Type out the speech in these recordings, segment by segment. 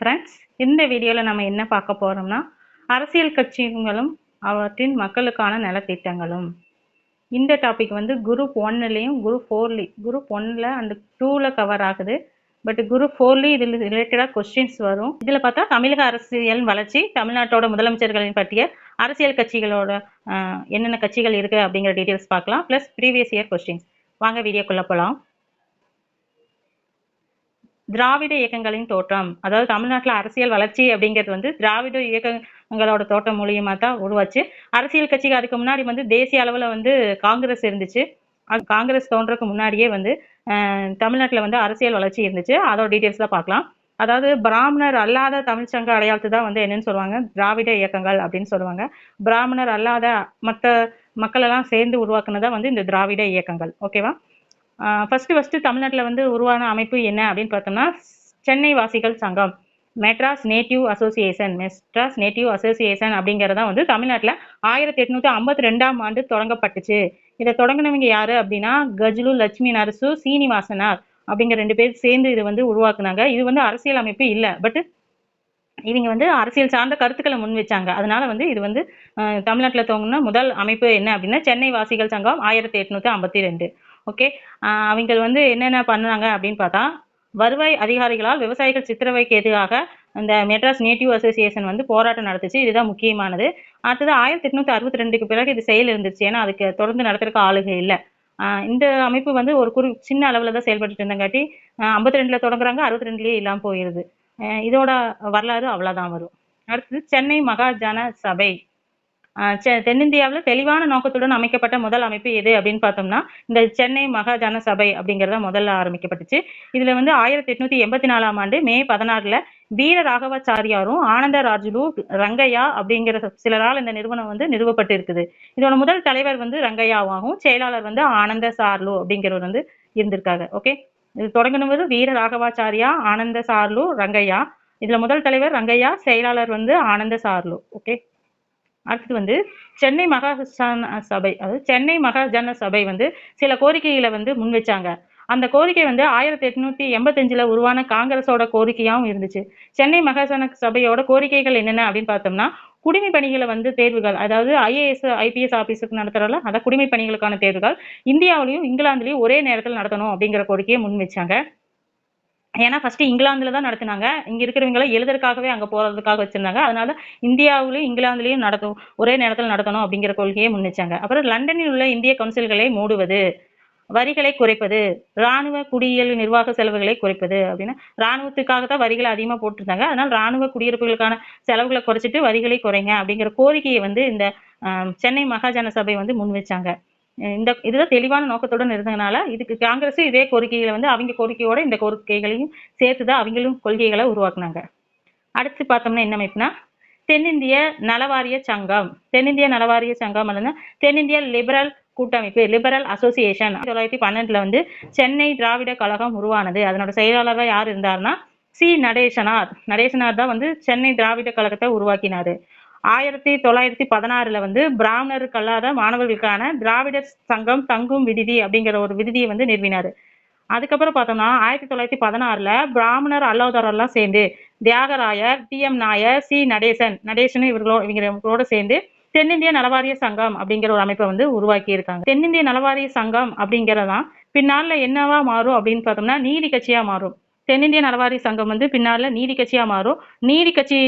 Friends இந்த வீடியோவில் நம்ம என்ன பார்க்க போகிறோம்னா அரசியல் கட்சிகளும் அவற்றின் மக்களுக்கான நலத்திட்டங்களும். இந்த டாபிக் வந்து குரூப் ஒன்னுலேயும் குரூப் ஃபோர்லேயும் குரூப் ஒன்னில் அந்த டூவில் கவர் ஆகுது. பட் குரூப் ஃபோர்லேயும் இதில் ரிலேட்டடாக கொஸ்டின்ஸ் வரும். இதில் பார்த்தா தமிழக அரசியல் வளர்ச்சி தமிழ்நாட்டோட முதலமைச்சர்களின் பற்றிய அரசியல் கட்சிகளோட என்னென்ன கட்சிகள் இருக்குது அப்படிங்கிற டீட்டெயில்ஸ் பார்க்கலாம். ப்ளஸ் ப்ரீவியஸ் இயர் கொஸ்டின்ஸ் வாங்க வீடியோக்குள்ளே போகலாம் திராவிட இயக்கங்களின் தோற்றம். அதாவது தமிழ்நாட்டில் அரசியல் வளர்ச்சி அப்படிங்கிறது வந்து திராவிட இயக்கங்களோட தோற்றம் மூலியமாக தான் உருவாச்சு. அரசியல் கட்சிக்கு அதுக்கு முன்னாடி வந்து தேசிய அளவில் வந்து காங்கிரஸ் இருந்துச்சு. அது காங்கிரஸ் தோன்றதுக்கு முன்னாடியே வந்து தமிழ்நாட்டில் வந்து அரசியல் வளர்ச்சி இருந்துச்சு. அதோட டீட்டெயில்ஸ் பார்க்கலாம். அதாவது பிராமணர் அல்லாத தமிழ்ச்சங்க அடையாளத்து தான் வந்து என்னன்னு சொல்லுவாங்க? திராவிட இயக்கங்கள் அப்படின்னு சொல்லுவாங்க. பிராமணர் அல்லாத மற்ற மக்களெல்லாம் சேர்ந்து உருவாக்குனதான் வந்து இந்த திராவிட இயக்கங்கள். ஓகேவா? ஃபர்ஸ்ட் ஃபர்ஸ்ட் தமிழ்நாட்டில் வந்து உருவான அமைப்பு என்ன அப்படின்னு பார்த்தோம்னா சென்னை வாசிகள் சங்கம். Madras native association Madras native association அப்படிங்கிறதா வந்து தமிழ்நாட்டில் ஆயிரத்தி எட்நூத்தி ஐம்பத்தி ரெண்டாம் ஆண்டு தொடங்கப்பட்டுச்சு. இதை தொடங்கினவங்க யாரு அப்படின்னா கஜ்லு லட்சுமி நரசு சீனிவாசனார் அப்படிங்கிற ரெண்டு பேர் சேர்ந்து இது வந்து உருவாக்குனாங்க. இது வந்து அரசியல் அமைப்பு இல்லை பட் இவங்க வந்து அரசியல் சார்ந்த கருத்துக்களை முன் வச்சாங்க. அதனால வந்து இது வந்து தமிழ்நாட்டில் தோங்கின முதல் அமைப்பு என்ன அப்படின்னா சென்னை வாசிகள் சங்கம் ஆயிரத்தி எட்நூத்தி ஐம்பத்தி ரெண்டு ஓகே அவங்க வந்து என்னென்ன பண்ணாங்க அப்படின்னு பார்த்தா வருவாய் அதிகாரிகளால் விவசாயிகள் சித்திரவைக்கு எதிராக இந்த மெட்ராஸ் நேட்டிவ் அசோசியேஷன் வந்து போராட்டம் நடத்துச்சு. இதுதான் முக்கியமானது. அடுத்தது ஆயிரத்தி எட்நூத்தி அறுபத்தி ரெண்டுக்கு பிறகு இது செயல் இருந்துச்சு. ஏன்னா அதுக்கு தொடர்ந்து நடத்துறதுக்கு ஆளுகை இல்லை. இந்த அமைப்பு வந்து ஒரு குறி சின்ன அளவில் தான் செயல்பட்டு இருந்தங்காட்டி ஐம்பத்தி ரெண்டில் தொடங்குறாங்க அறுபத்தி ரெண்டுலேயே இல்லாமல் போயிடுது இதோட வரலாறு அவ்வளோதான் வரும். அடுத்தது சென்னை மகாஜன சபை. தென்னிந்தியாவில் தெளிவான நோக்கத்துடன் அமைக்கப்பட்ட முதல் அமைப்பு எது அப்படின்னு பார்த்தோம்னா இந்த சென்னை மகாஜன சபை அப்படிங்கிறத முதல்ல ஆரம்பிக்கப்பட்டுச்சு. இதுல வந்து ஆயிரத்தி எட்நூத்தி எண்பத்தி நாலாம் ஆண்டு மே பதினாறுல வீர ராகவாச்சாரியாரும் ஆனந்த ராஜுலு ரங்கையா அப்படிங்கிற சிலரால் இந்த நிறுவனம் வந்து நிறுவப்பட்டு இருக்குது. இதோட முதல் தலைவர் வந்து ரங்கையாவாகவும் செயலாளர் வந்து ஆனந்த சார்லு அப்படிங்கிறவர் வந்து இருந்திருக்காங்க. ஓகே? இது தொடங்கினவர் வீர ராகவாச்சாரியா ஆனந்த சார்லு ரங்கையா. இதுல முதல் தலைவர் ரங்கையா செயலாளர் வந்து ஆனந்த சார்லு ஓகே? அடுத்தது வந்து சென்னை மகாஜன சபை அதாவது சென்னை மகாஜன சபை வந்து சில கோரிக்கைகளை வந்து முன் வச்சாங்க. அந்த கோரிக்கை வந்து ஆயிரத்தி எட்நூத்தி எண்பத்தஞ்சுல உருவான காங்கிரஸோட கோரிக்கையாகவும் இருந்துச்சு. சென்னை மகாஜன சபையோட கோரிக்கைகள் என்னென்ன அப்படின்னு பார்த்தோம்னா குடிமை பணிகளை வந்து தேர்வுகள் அதாவது ஐஏஎஸ் ஐபிஎஸ் ஆபீஸுக்கு நடத்துறல அதான் குடிமை பணிகளுக்கான தேர்வுகள் இந்தியாவிலையும் இங்கிலாந்துலையும் ஒரே நேரத்தில் நடத்தணும் அப்படிங்கிற கோரிக்கையை முன் வச்சாங்க. ஏன்னா ஃபர்ஸ்ட் இங்கிலாந்துல தான் நடத்தினாங்க. இங்க இருக்கிறவங்கள எழுதுறதுக்காகவே அங்க போறதுக்காக வச்சிருந்தாங்க. அதனால இந்தியாவிலையும் இங்கிலாந்துலயும் நடத்தும் ஒரே நேரத்தில் நடத்தணும் அப்படிங்கிற கொள்கையை முன்னிச்சாங்க அப்புறம் லண்டனில் உள்ள இந்திய கவுன்சில்களை மூடுவது வரிகளை குறைப்பது ராணுவ குடியியல் நிர்வாக செலவுகளை குறைப்பது அப்படின்னா ராணுவத்துக்காக தான் வரிகளை அதிகமாக போட்டிருந்தாங்க. அதனால் ராணுவ குடியிருப்புகளுக்கான செலவுகளை குறைச்சிட்டு வரிகளை குறைங்க அப்படிங்கிற கோரிக்கையை வந்து இந்த சென்னை மகாஜன சபை வந்து முன் வச்சாங்க இந்த இதுதான் தெளிவான நோக்கத்துடன் இருந்ததுனால இதுக்கு காங்கிரஸும் இதே கோரிக்கைகளை வந்து அவங்க கோரிக்கையோட இந்த கோரிக்கைகளையும் சேர்த்துதான் அவங்களும் கொள்கைகளை உருவாக்குனாங்க. அடுத்து பார்த்தோம்னா என்ன அமைப்புனா தென்னிந்திய நலவாரிய சங்கம். தென்னிந்திய நலவாரிய சங்கம் அப்படின்னா தென்னிந்திய லிபரல் கூட்டமைப்பு லிபரல் அசோசியேஷன் தொள்ளாயிரத்தி பன்னெண்டுல வந்து சென்னை திராவிட கழகம் உருவானது. அதனோட செயலாளராக யார் இருந்தார்னா சி. நடேசனார். நடேசனார் தான் வந்து சென்னை திராவிட கழகத்தை உருவாக்கினாரு. ஆயிரத்தி தொள்ளாயிரத்தி பதினாறுல வந்து பிராமணருக்கு அல்லாத மாணவர்களுக்கான திராவிடர் சங்கம் தங்கும் விடுதி அப்படிங்கிற ஒரு விடுதியை வந்து நிறுவினாரு. அதுக்கப்புறம் பார்த்தோம்னா ஆயிரத்தி தொள்ளாயிரத்தி பதினாறுல பிராமணர் அல்லாதவரெல்லாம் சேர்ந்து Thyagarayar T M Nair C Natesan Natesan இவர்களோ இவங்களோட சேர்ந்து தென்னிந்திய நலவாரிய சங்கம் அப்படிங்கிற ஒரு அமைப்பை வந்து உருவாக்கி இருக்காங்க தென்னிந்திய நலவாரிய சங்கம் அப்படிங்கிறதான் பின்னால என்னவா மாறும் அப்படின்னு பார்த்தோம்னா நீதி கட்சியா மாறும். தென்னிந்திய நலவாரி சங்கம் வந்து பின்னால் நீதி கட்சியாக மாறும். நீதி கட்சி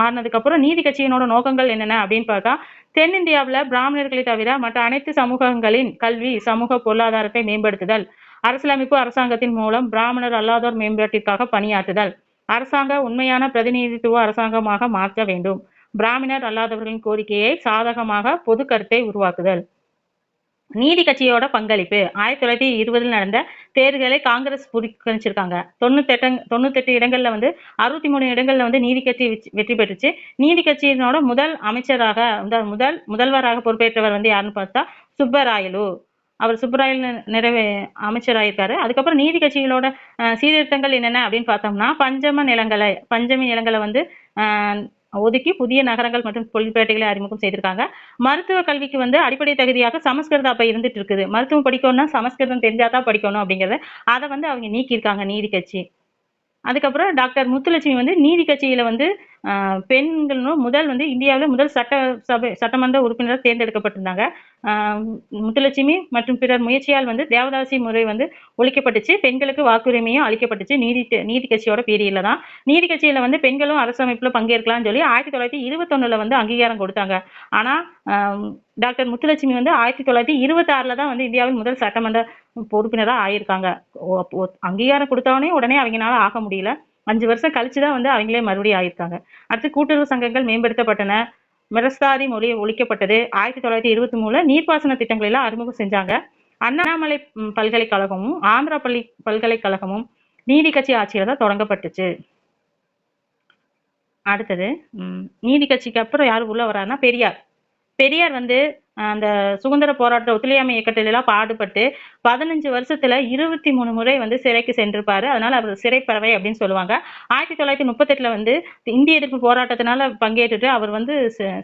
மாறினதுக்கப்புறம் நீதி கட்சியினோட நோக்கங்கள் என்னென்ன அப்படின்னு பார்த்தா தென்னிந்தியாவில் பிராமணர்களை தவிர மற்ற அனைத்து சமூகங்களின் கல்வி சமூக பொருளாதாரத்தை மேம்படுத்துதல் அரசியலமைப்பு அரசாங்கத்தின் மூலம் பிராமணர் அல்லாதோர் மேம்பாட்டிற்காக பணியாற்றுதல் அரசாங்க உண்மையான பிரதிநிதித்துவ அரசாங்கமாக மாற்ற வேண்டும். பிராமணர் அல்லாதவர்களின் கோரிக்கையை சாதகமாக பொது கருத்தை உருவாக்குதல். நீதி கட்சியோட பங்களிப்பு. ஆயிரத்தி தொள்ளாயிரத்தி இருபதில் நடந்த தேர்தலை காங்கிரஸ் புறக்கணிச்சிருக்காங்க. தொண்ணூத்தெட்டு தொண்ணூத்தெட்டு இடங்கள்ல வந்து அறுபத்தி மூணு இடங்கள்ல வந்து நீதி கட்சி வெற்றி- வெற்றி பெற்றுச்சு. நீதி கட்சியினோட முதல் அமைச்சராக முதல் முதல்வராக பொறுப்பேற்றவர் வந்து யாருன்னு பார்த்தா சுப்பராயலு. அவர் சுப்பராயல் நிறைவே அமைச்சராயிருக்காரு. அதுக்கப்புறம் நீதி கட்சிகளோட அஹ், சீர்திருத்தங்கள் என்னென்ன அப்படின்னு பார்த்தோம்னா பஞ்சம நிலங்களை பஞ்சமி நிலங்களை வந்து ஆஹ் ஒதுக்கி புதிய நகரங்கள் மற்றும் தொழிற்பேட்டைகளை அறிமுகம் செய்திருக்காங்க. மருத்துவ கல்விக்கு வந்து அடிப்படை தகுதியாக சமஸ்கிருதம் அப்போ இருந்துட்டு இருக்குது. மருத்துவம் படிக்கணும்னா சமஸ்கிருதம் தெரிஞ்சாதான் படிக்கணும் அப்படிங்கறத அதை வந்து அவங்க நீக்கியிருக்காங்க நீதி கட்சி. அதுக்கப்புறம் டாக்டர் முத்துலட்சுமி வந்து நீதி கட்சியில வந்து பெண்களும் முதல் வந்து இந்தியாவில் முதல் சட்ட சபை சட்டமன்ற உறுப்பினர் தேர்ந்தெடுக்கப்பட்டிருந்தாங்க. முத்துலட்சுமி மற்றும் பிறர் முயற்சியால் வந்து தேவதாசி முறை வந்து ஒழிக்கப்பட்டுச்சு. பெண்களுக்கு வாக்குரிமையும் அளிக்கப்பட்டுச்சு. நீதி நீதி கட்சியோட பீரியடில் தான். நீதி கட்சியில வந்து பெண்களும் அரசமைப்புல பங்கேற்கலாம்னு சொல்லி ஆயிரத்தி தொள்ளாயிரத்தி இருபத்தொன்னுல வந்து அங்கீகாரம் கொடுத்தாங்க. ஆனா டாக்டர் முத்துலட்சுமி வந்து ஆயிரத்தி தொள்ளாயிரத்தி இருபத்தி ஆறுல தான் வந்து இந்தியாவின் முதல் சட்டமன்ற உறுப்பினராக ஆயிருக்காங்க. அங்கீகாரம் கொடுத்தவொடனே உடனே அவங்களால ஆக முடியல. அஞ்சு வருஷம் கழிச்சு தான் வந்து அவங்களே மறுபடியும் ஆயிருக்காங்க. அடுத்து கூட்டுறவு சங்கங்கள் மேம்படுத்தப்பட்டன. மிரஸ்தாரி மொழி ஒழிக்கப்பட்டது. ஆயிரத்தி தொள்ளாயிரத்தி இருபத்தி மூணுல நீர்ப்பாசன திட்டங்கள் எல்லாம் அறிமுகம் செஞ்சாங்க. அண்ணாமலை பல்கலைக்கழகமும் ஆந்திரா பள்ளி பல்கலைக்கழகமும் நீதி கட்சி ஆட்சியில தான் தொடங்கப்பட்டுச்சு. அடுத்தது நீதி கட்சிக்கு அப்புறம் யார் உள்ள வராருன்னா பெரியார். பெரியார் வந்து அந்த சுதந்திர போராட்ட ஒத்துழையாமை இயக்கத்தில எல்லாம் பாடுபட்டு பதினஞ்சு வருஷத்துல இருபத்தி மூணு முறை வந்து சிறைக்கு சென்றிருப்பாரு. அதனால அவர் சிறைப்பறவை அப்படின்னு சொல்லுவாங்க. ஆயிரத்தி தொள்ளாயிரத்தி முப்பத்தெட்டுல வந்து இந்திய எதிர்ப்பு போராட்டத்தினால பங்கேற்றுட்டு அவர் வந்து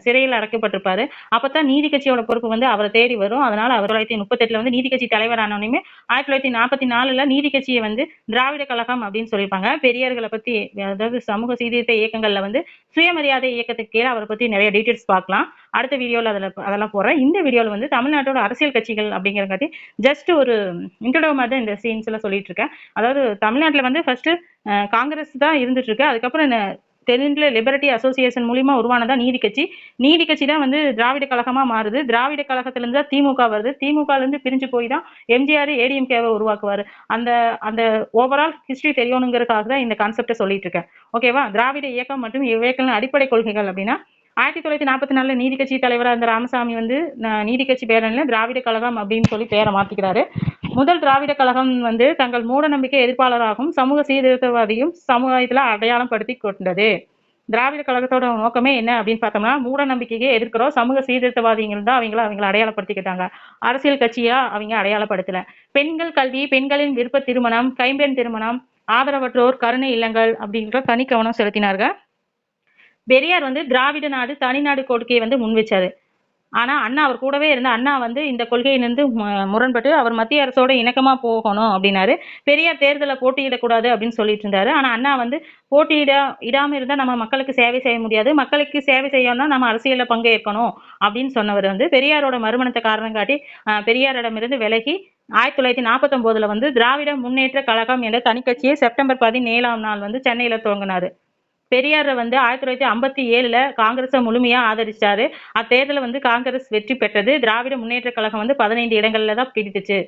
சிறையில் அடைக்கப்பட்டிருப்பாரு. அப்பதான் நீதி கட்சியோட பொறுப்பு வந்து அவரை தேடி வரும். அதனால அவர் தொள்ளாயிரத்தி முப்பத்தெட்டுல வந்து நீதி கட்சி தலைவரானோனையுமே ஆயிரத்தி தொள்ளாயிரத்தி நாற்பத்தி நாலுல நீதி கட்சியை வந்து திராவிட கழகம் அப்படின்னு சொல்லியிருப்பாங்க. பெரியார்களை பத்தி அதாவது சமூக சீர்திருத்த இயக்கங்கள்ல வந்து சுயமரியாதை இயக்கத்துக்கு கீழே அவரை பத்தி நிறைய டீட்டெயில்ஸ் பார்க்கலாம். அடுத்த வீடியோல அதில் அதெல்லாம் போறேன் இந்த வீடியோல வந்து தமிழ்நாட்டோட அரசியல் கட்சிகள் அப்படிங்கிறங்காட்டி ஜஸ்ட் ஒரு ஒரு மாதிரி தான் இந்த சீன்ஸ் எல்லாம் சொல்லிட்டு இருக்கேன். அதாவது தமிழ்நாட்டுல வந்து ஃபர்ஸ்ட் காங்கிரஸ் தான் இருந்துட்டு இருக்கு. அதுக்கப்புறம் இந்த தெலுங்குல லிபர்ட்டி அசோசியேஷன் மூலியமா உருவானதா நீதி கட்சி. நீதி கட்சி தான் வந்து திராவிட கழகமா மாறுது. திராவிட கழகத்துல இருந்து தான் திமுக வருது. திமுகல இருந்து பிரிஞ்சு போய் தான் எம்ஜிஆர் ஏடிஎம்கேவை உருவாக்குவாரு. அந்த அந்த ஓவரால் ஹிஸ்டரி தெரியணுங்கிறதுக்காக தான் இந்த கான்செப்டை சொல்லிட்டு இருக்கேன். ஓகேவா திராவிட இயக்கம் மற்றும் இவ்வியக்கங்களின் அடிப்படை கொள்கைகள் அப்படின்னா ஆயிரத்தி தொள்ளாயிரத்தி நாற்பத்தி நாலில் நீதி கட்சி தலைவரா இருந்த ராமசாமி வந்து ந- நீதி கட்சி திராவிட கழகம் அப்படின்னு சொல்லி பேரை மாற்றிக்கிறாரு முதல் திராவிட கழகம் வந்து தங்கள் மூட நம்பிக்கை எதிர்ப்பாளராகவும் சமூக சீர்திருத்தவாதியும் சமுதாயத்தில் அடையாளம் படுத்தி கொண்டது. திராவிட கழகத்தோட நோக்கமே என்ன அப்படின்னு பார்த்தோம்னா மூட நம்பிக்கையை எதிர்க்கிறோம் சமூக சீர்திருத்தவாதிகள் தான் அவங்கள அவங்கள அடையாளப்படுத்திக்கிட்டாங்க. அரசியல் கட்சியா அவங்க அடையாளப்படுத்தல. பெண்கள் கல்வி பெண்களின் விருப்ப திருமணம் கைம்பெண் திருமணம் ஆதரவற்றோர் கருணை இல்லங்கள் அப்படின்ற தனி கவனம் செலுத்தினார்கள். பெரியார் வந்து திராவிட நாடு தனிநாடு கொள்கையை வந்து முன்வச்சாரு. ஆனா அண்ணா அவர் கூடவே இருந்த அண்ணா வந்து இந்த கொள்கையிலிருந்து மு- முரண்பட்டு அவர் மத்திய அரசோட இணக்கமா போகணும் அப்படின்னாரு. பெரியார் தேர்தலை போட்டியிடக்கூடாது அப்படின்னு சொல்லிட்டு இருந்தாரு. ஆனா அண்ணா வந்து போட்டியிட இடாம இருந்தா நம்ம மக்களுக்கு சேவை செய்ய முடியாது. மக்களுக்கு சேவை செய்யணும்னா நம்ம அரசியல்ல பங்கேற்கணும் அப்படின்னு சொன்னவர் வந்து பெரியாரோட மறுமணத்தை காரணம் காட்டி பெரியாரிடமிருந்து விலகி ஆயிரத்தி தொள்ளாயிரத்தி நாற்பத்தொம்போதுல வந்து திராவிட முன்னேற்ற கழகம் என்ற தனிக்கட்சியை செப்டம்பர் பதினேழாம் நாள் வந்து சென்னையில துவங்கினாரு. பெரியாரை வந்து ஆயிரத்தி தொள்ளாயிரத்தி ஐம்பத்தி ஏழுல காங்கிரஸை முழுமையா ஆதரிச்சாரு. அத்தேர்தலில் வந்து காங்கிரஸ் வெற்றி பெற்றது. திராவிட முன்னேற்ற கழகம் வந்து பதினைந்து இடங்கள்ல தான் பிடித்துச்சு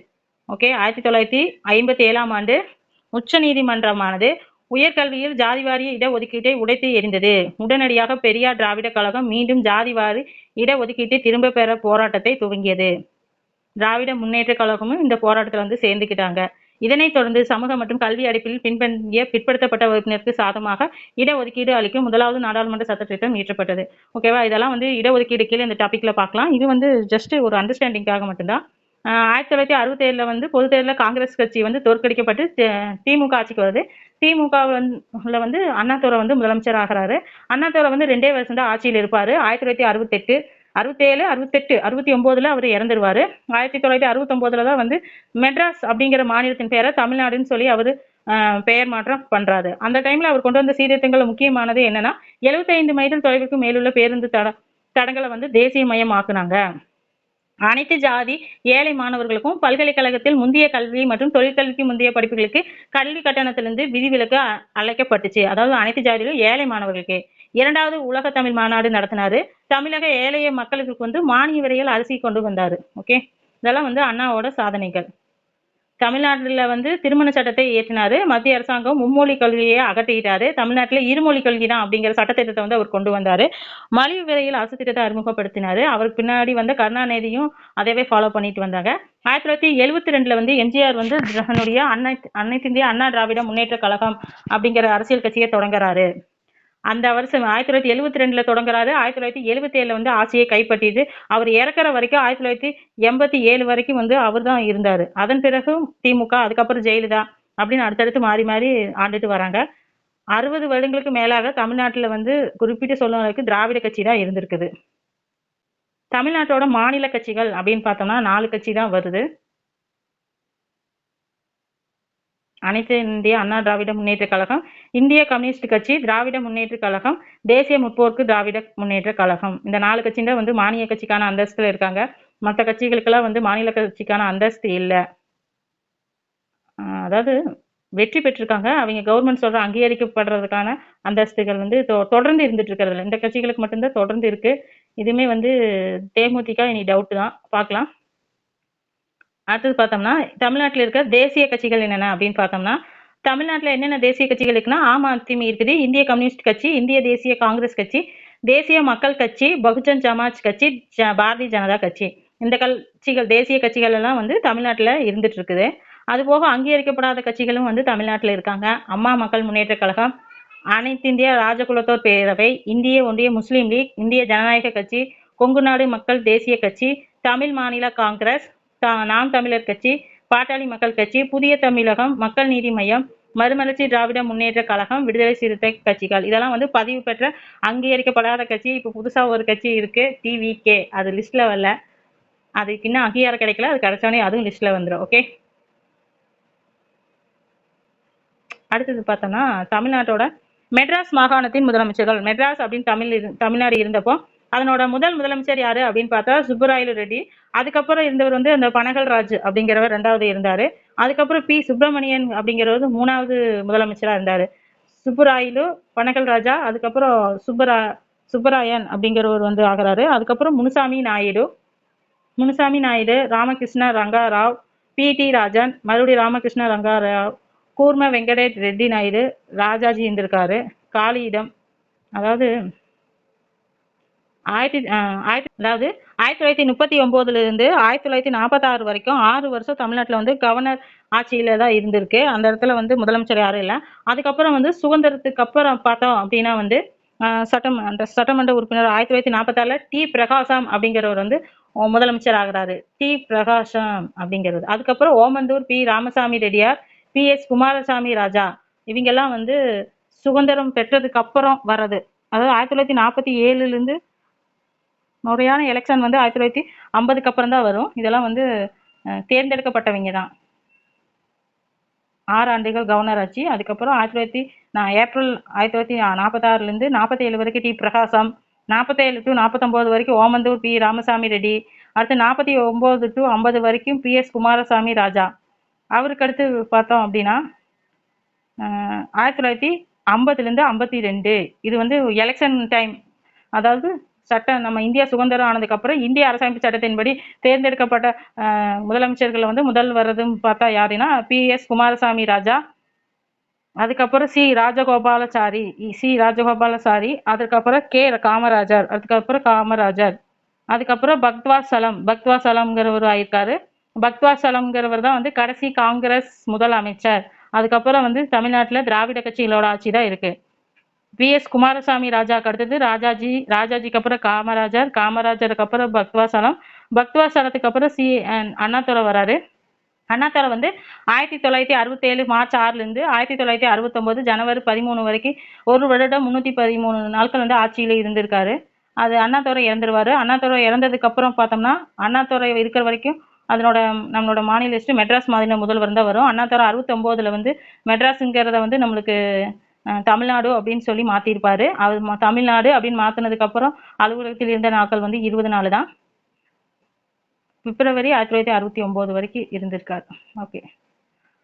ஓகே? ஆயிரத்தி தொள்ளாயிரத்தி ஐம்பத்தி ஏழாம் ஆண்டு உச்ச நீதிமன்றமானது உயர்கல்வியில் ஜாதிவாரிய இடஒதுக்கீட்டை உடைத்து எரிந்தது உடனடியாக பெரியார் திராவிட கழகம் மீண்டும் ஜாதிவாரி இடஒதுக்கீட்டை திரும்ப பெற போராட்டத்தை துவங்கியது. திராவிட முன்னேற்ற கழகமும் இந்த போராட்டத்தில் வந்து சேர்ந்துக்கிட்டாங்க. இதனைத் தொடர்ந்து சமூக மற்றும் கல்வி அடிப்பில் பின்பற்றிய பிற்படுத்தப்பட்ட வகுப்பினருக்கு சாதமாக இடஒதுக்கீடு அளிக்கும் முதலாவது நாடாளுமன்ற சட்டத்திட்டம் இயற்றப்பட்டது. ஓகேவா இதெல்லாம் வந்து இடஒதுக்கீடு கீழே இந்த டாப்பிக்கில் பார்க்கலாம். இது வந்து ஜஸ்ட் ஒரு அண்டர்ஸ்டாண்டிங்காக மட்டும்தான். ஆயிரத்தி தொள்ளாயிரத்தி அறுபத்தி ஏழில் வந்து பொது தேர்தலில் காங்கிரஸ் கட்சி வந்து தோற்கடிக்கப்பட்டு திமுக ஆட்சிக்கு வருது. திமுக வந்து வந்து அண்ணாதுரை வந்து முதலமைச்சர் ஆகிறாரு. அண்ணாதுரை வந்து ரெண்டே வருஷம் தான் ஆட்சியில் இருப்பார். ஆயிரத்தி தொள்ளாயிரத்தி அறுபத்தெட்டு அறுபத்தேழு அறுபத்தெட்டு அறுபத்தி ஒம்போதில் அவர் இறந்துருவார். ஆயிரத்தி தொள்ளாயிரத்தி அறுபத்தொம்போதில் தான் வந்து மெட்ராஸ் அப்படிங்கிற மாநிலத்தின் பேரை தமிழ்நாடுன்னு சொல்லி அவர் பெயர் மாற்றம் பண்றாரு. அந்த டைமில் அவர் கொண்டு வந்த சீர்திருத்தங்கள் முக்கியமானது என்னென்னா எழுபத்தைந்து மைல் தொலைவிற்கு மேலுள்ள பேருந்து தட தடங்களை வந்து தேசியமயமாக்குனாங்க அனைத்து ஜாதி ஏழை மாணவர்களுக்கும் பல்கலைக்கழகத்தில் முந்தைய கல்வி மற்றும் தொழிற்கல்விக்கு முந்தைய படிப்புகளுக்கு கல்வி கட்டணத்திலிருந்து விதிவிலக்கு அ- அழைக்கப்பட்டுச்சு. அதாவது அனைத்து ஜாதியிலும் ஏழை மாணவர்களுக்கு. இரண்டாவது உலக தமிழ் மாநாடு நடத்தினாரு. தமிழக ஏழைய மக்களுக்கு வந்து மானிய விரையில் அரிசி கொண்டு வந்தாரு. ஓகே இதெல்லாம் வந்து அண்ணாவோட சாதனைகள். தமிழ்நாட்டில் வந்து திருமண சட்டத்தை இயற்றினாரு. மத்திய அரசாங்கம் மும்மொழி கல்வியை அகற்றிட்டாரு. தமிழ்நாட்டில் இருமொழி கல்வி தான் அப்படிங்கிற சட்டத்திட்டத்தை வந்து அவர் கொண்டு வந்தாரு. மலிவு விலையில் அரசு திட்டத்தை அறிமுகப்படுத்தினாரு. அவருக்கு பின்னாடி வந்து கருணாநிதியும் அதேவே ஃபாலோ பண்ணிட்டு வந்தாங்க. ஆயிரத்தி தொள்ளாயிரத்தி எழுபத்தி ரெண்டுல வந்து எம்ஜிஆர் வந்து தன்னுடைய அன்னை அனைத்து இந்திய அண்ணா திராவிட முன்னேற்ற கழகம் அப்படிங்கிற அரசியல் கட்சியை தொடங்குறாரு. அந்த வருஷம் ஆயிரத்தி தொள்ளாயிரத்தி எழுபத்தி ரெண்டுல தொடங்குறாரு ஆயிரத்தி தொள்ளாயிரத்தி எழுபத்தி ஏழுல வந்து ஆட்சியை கைப்பற்றிது அவர் இறக்குற வரைக்கும் ஆயிரத்தி தொள்ளாயிரத்தி எண்பத்தி ஏழு வரைக்கும் வந்து அவர் தான் இருந்தாரு. அதன் பிறகு திமுக அதுக்கப்புறம் ஜெயலலிதா அப்படின்னு அடுத்தடுத்து மாறி மாறி ஆண்டுட்டு வராங்க. அறுபது வருடங்களுக்கு மேலாக தமிழ்நாட்டுல வந்து குறிப்பிட்டு சொல்லும் அளவுக்கு திராவிட கட்சி தான் இருந்திருக்குது. தமிழ்நாட்டோட மாநில கட்சிகள் அப்படின்னு பார்த்தோம்னா நாலு கட்சி தான் வருது. அனைத்து இந்திய அண்ணா திராவிட முன்னேற்ற கழகம் இந்திய கம்யூனிஸ்ட் கட்சி திராவிட முன்னேற்ற கழகம் தேசிய முற்போக்கு திராவிட முன்னேற்ற கழகம். இந்த நாலு கட்சியும் தான் வந்து மானிய கட்சிக்கான அந்தஸ்துல இருக்காங்க. மற்ற கட்சிகளுக்கெல்லாம் வந்து மாநில கட்சிக்கான அந்தஸ்து இல்லை. அதாவது வெற்றி பெற்றிருக்காங்க. அவங்க கவர்மெண்ட் சொல்ற அங்கீகரிக்கப்படுறதுக்கான அந்தஸ்துகள் வந்து தொ- தொடர்ந்து இருந்துட்டு இருக்கிறதுல இந்த கட்சிகளுக்கு மட்டும்தான் தொடர்ந்து இருக்கு. இதுவுமே வந்து தேமுதிக இனி டவுட் தான். பார்க்கலாம். அடுத்தது பார்த்தோம்னா தமிழ்நாட்டில் இருக்க தேசிய கட்சிகள் என்னென்ன அப்படின்னு பார்த்தோம்னா தமிழ்நாட்டில் என்னென்ன தேசிய கட்சிகள் இருக்குன்னா ஆம் ஆத்மி இருக்குது இந்திய கம்யூனிஸ்ட் கட்சி இந்திய தேசிய காங்கிரஸ் கட்சி தேசிய மக்கள் கட்சி பகுஜன் சமாஜ் கட்சி ஜ- பாரதிய ஜனதா கட்சி. இந்த கட்சிகள் தேசிய கட்சிகள் எல்லாம் வந்து தமிழ்நாட்டில் இருந்துட்டு இருக்குது. அதுபோக அங்கீகரிக்கப்படாத கட்சிகளும் வந்து தமிழ்நாட்டில் இருக்காங்க. அம்மா மக்கள் முன்னேற்ற கழகம் அனைத்து இந்திய ராஜகுலத்தோர் பேரவை இந்திய ஒன்றிய முஸ்லீம் லீக் இந்திய ஜனநாயக கட்சி கொங்கு நாடு மக்கள் தேசிய கட்சி தமிழ் மாநில காங்கிரஸ் நாம் தமிழர் கட்சி பாட்டாளி மக்கள் கட்சி புதிய தமிழகம் மக்கள் நீதி மையம் மறுமலர்ச்சி திராவிட முன்னேற்ற கழகம் விடுதலை சிறுத்தை கட்சிகள். இதெல்லாம் வந்து பதிவு பெற்ற அங்கீகரிக்கப்படாத கட்சி இப்போ புதுசாக ஒரு கட்சி இருக்கு டிவிகே அது லிஸ்ட்ல வரல. அதுக்கு இன்னும் அங்கீகாரம் கிடைக்கல. அது கிடைச்சோடனே அதுவும் லிஸ்ட்ல வந்துடும் ஓகே அடுத்தது பார்த்தோம்னா தமிழ்நாட்டோட மெட்ராஸ் மாகாணத்தின் முதலமைச்சர்கள். மெட்ராஸ் அப்படின்னு தமிழ் இரு- தமிழ்நாடு இருந்தப்போ அதனோட முதல் முதலமைச்சர் யாரு அப்படின்னு பார்த்தா சுப்பராயலு ரெட்டி. அதுக்கப்புறம் இருந்தவர் வந்து அந்த பனகல் ராஜ் அப்படிங்கிறவர் ரெண்டாவது இருந்தாரு. அதுக்கப்புறம் பி சுப்பிரமணியன் அப்படிங்கிறவர் மூணாவது முதலமைச்சரா இருந்தாரு. சுப்புராயலு பனகல் ராஜா அதுக்கப்புறம் சுப்பரா சுப்பராயன் அப்படிங்கிறவர் வந்து ஆகிறாரு. அதுக்கப்புறம் முனுசாமி நாயுடு முனுசாமி நாயுடு ராமகிருஷ்ண ரங்காராவ் பி டி ராஜன் மறுபடியும் ராமகிருஷ்ண ரங்காராவ் கூர்ம வெங்கடேஷ் ரெட்டி நாயுடு ராஜாஜி இருந்திருக்காரு காளியிடம். அதாவது ஆயிரத்தி ஆயிரத்தி அதாவது ஆயிரத்தி தொள்ளாயிரத்தி முப்பத்தி ஒம்போதுலேருந்து ஆயிரத்தி தொள்ளாயிரத்தி நாற்பத்தாறு வரைக்கும் ஆறு வருஷம் தமிழ்நாட்டில் வந்து கவர்னர் ஆட்சியில் தான் இருந்திருக்கு. அந்த இடத்துல வந்து முதலமைச்சர் யாரும் இல்லை. அதுக்கப்புறம் வந்து சுதந்திரத்துக்கு அப்புறம் பார்த்தோம் அப்படின்னா வந்து சட்டம் அந்த சட்டமன்ற உறுப்பினர் ஆயிரத்தி தொள்ளாயிரத்தி நாற்பத்தாறில் டி பிரகாசம் அப்படிங்கிறவர் வந்து முதலமைச்சர் ஆகிறாரு. டி பிரகாசம் அப்படிங்கிறது. அதுக்கப்புறம் Omandur P Ramasamy Reddiyar P S Kumarasamy Raja இவங்கெல்லாம் வந்து சுதந்திரம் பெற்றதுக்கு அப்புறம் வர்றது. அதாவது ஆயிரத்தி தொள்ளாயிரத்தி நாற்பத்தி ஏழுலேருந்து முறையான எலெக்ஷன் வந்து ஆயிரத்தி தொள்ளாயிரத்தி ஐம்பதுக்கு அப்புறம் தான் வரும். இதெல்லாம் வந்து தேர்ந்தெடுக்கப்பட்டவங்க தான். ஆறு ஆண்டுகள் கவர்னர் ஆச்சு. அதுக்கப்புறம் ஆயிரத்தி தொள்ளாயிரத்தி நான் ஏப்ரல் ஆயிரத்தி தொள்ளாயிரத்தி நாற்பத்தாறுலேருந்து நாற்பத்தேழு வரைக்கும் டி பிரகாசம் நாற்பத்தேழு டு நாற்பத்தொம்போது வரைக்கும் ஓமந்தூர் பி ராமசாமி ரெட்டி அடுத்து நாற்பத்தி ஒம்பது டு ஐம்பது வரைக்கும் பி எஸ் குமாரசாமி ராஜா. அவருக்கு அடுத்து பார்த்தோம் அப்படின்னா ஆயிரத்தி தொள்ளாயிரத்தி ஐம்பதுலேருந்து ஐம்பத்தி ரெண்டு. இது வந்து எலெக்ஷன் டைம் அதாவது சட்டம் நம்ம இந்தியா சுதந்திரம் ஆனதுக்கப்புறம் இந்திய அரசமைப்பு சட்டத்தின்படி தேர்ந்தெடுக்கப்பட்ட முதலமைச்சர்களை வந்து முதல் வர்றதுன்னு பார்த்தா யாருன்னா பி. எஸ். குமாரசாமி ராஜா. அதுக்கப்புறம் சி. ராஜகோபாலாச்சாரி சி. ராஜகோபாலாச்சாரி அதுக்கப்புறம் கே. காமராஜர் அதுக்கப்புறம் காமராஜர். அதுக்கப்புறம் பக்த்வாசலம் பக்த்வாசலம்ங்கிறவர் ஆயிருக்காரு. பக்த்வாசலம்ங்கிறவர் தான் வந்து கடைசி காங்கிரஸ் முதல் அமைச்சர் அதுக்கப்புறம் வந்து தமிழ்நாட்டில் திராவிட கட்சிகளோட ஆட்சி தான் இருக்குது பி எஸ். குமாரசாமி ராஜாக்கு அடுத்தது ராஜாஜி ராஜாஜிக்கு அப்புறம் காமராஜர் காமராஜருக்கு அப்புறம் பக்த்வாசலம் பக்த்வாசலத்துக்கு அப்புறம் சி. அண்ணாத்துறை அண்ணாதுரை வராரு. அண்ணாதுரை வந்து ஆயிரத்தி தொள்ளாயிரத்தி அறுபத்தேழு மார்ச் ஆறுலேருந்து ஆயிரத்தி தொள்ளாயிரத்தி அறுபத்தொம்போது ஜனவரி பதிமூணு வரைக்கும் ஒரு வருடம் முந்நூற்றி பதிமூணு நாட்கள் வந்து ஆட்சியில் இருந்திருக்காரு. அது அண்ணாத்துறை இறந்துருவாரு. அண்ணாதுரை இறந்ததுக்கு அப்புறம் பார்த்தோம்னா அண்ணாத்துறை இருக்கிற வரைக்கும் அதனோட நம்மளோட மாநில மெட்ராஸ் மாநில முதல்வர் தான் வரும். அண்ணாத்துறை அறுபத்தொம்போதில் வந்து மெட்ராஸுங்கிறத வந்து நம்மளுக்கு தமிழ்நாடு அப்படின்னு சொல்லி மாத்திருப்பாரு. அவர் தமிழ்நாடு அப்படின்னு மாத்தினதுக்கு அப்புறம் அலுவலகத்தில் இருந்த நாட்கள் வந்து இருபது நாள் தான். பிப்ரவரி ஆயிரத்தி தொள்ளாயிரத்தி அறுபத்தி ஒன்பது வரைக்கும் இருந்திருக்காரு. ஓகே.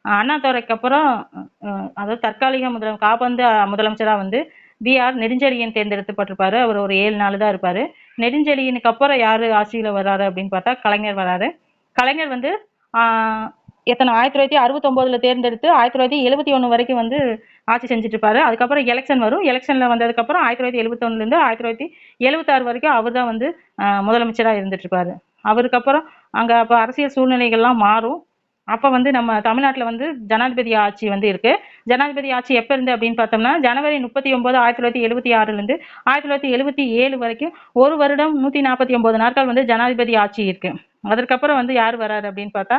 அண்ணாதுரைக்கு அப்புறம் அதாவது தற்காலிக முதல் காபந்து முதலமைச்சராக வந்து பி ஆர் நெடுஞ்செழியன் தேர்ந்தெடுக்கப்பட்டிருப்பாரு. அவர் ஒரு ஏழு நாள் தான் இருப்பாரு. நெடுஞ்செழியனுக்கு அப்புறம் யாரு ஆட்சியில வராரு அப்படின்னு பார்த்தா கலைஞர் வராரு. கலைஞர் வந்து ஆஹ், எத்தனை? ஆயிரத்தி தொள்ளாயிரத்தி அறுபத்தொம்போதுல தேர்ந்தெடுத்து ஆயிரத்தி தொள்ளாயிரத்தி எழுபத்தி ஒன்று வரைக்கும் வந்து ஆட்சி செஞ்சுட்டு இருப்பாரு அதுக்கப்புறம் எலெக்ஷன் வரும். எலெக்ஷன்ல வந்ததுக்கப்புறம் ஆயிரத்தி தொள்ளாயிரத்தி எழுபத்தொன்னுலேருந்து ஆயிரத்தி தொள்ளாயிரத்தி எழுபத்தாறு வரைக்கும் அவர் தான் வந்து முதலமைச்சராக இருந்துட்டு இருப்பாரு அவருக்கு அப்புறம் அங்க அரசியல் சூழ்நிலைகள்லாம் மாறும். அப்போ வந்து நம்ம தமிழ்நாட்டில் வந்து ஜனாதிபதி ஆட்சி வந்து இருக்கு. ஜனாதிபதி ஆட்சி எப்போ இருந்து அப்படின்னு பார்த்தோம்னா ஜனவரி முப்பத்தி ஒன்பது ஆயிரத்தி தொள்ளாயிரத்தி எழுபத்தி ஆறுலேருந்து ஆயிரத்தி தொள்ளாயிரத்தி எழுபத்தி ஏழு வரைக்கும் ஒரு வருடம் நூற்றி நாற்பத்தி ஒன்பது நாட்கள் வந்து ஜனாதிபதி ஆட்சி இருக்கு. அதற்கப்புறம் வந்து யார் வராரு அப்படின்னு பார்த்தா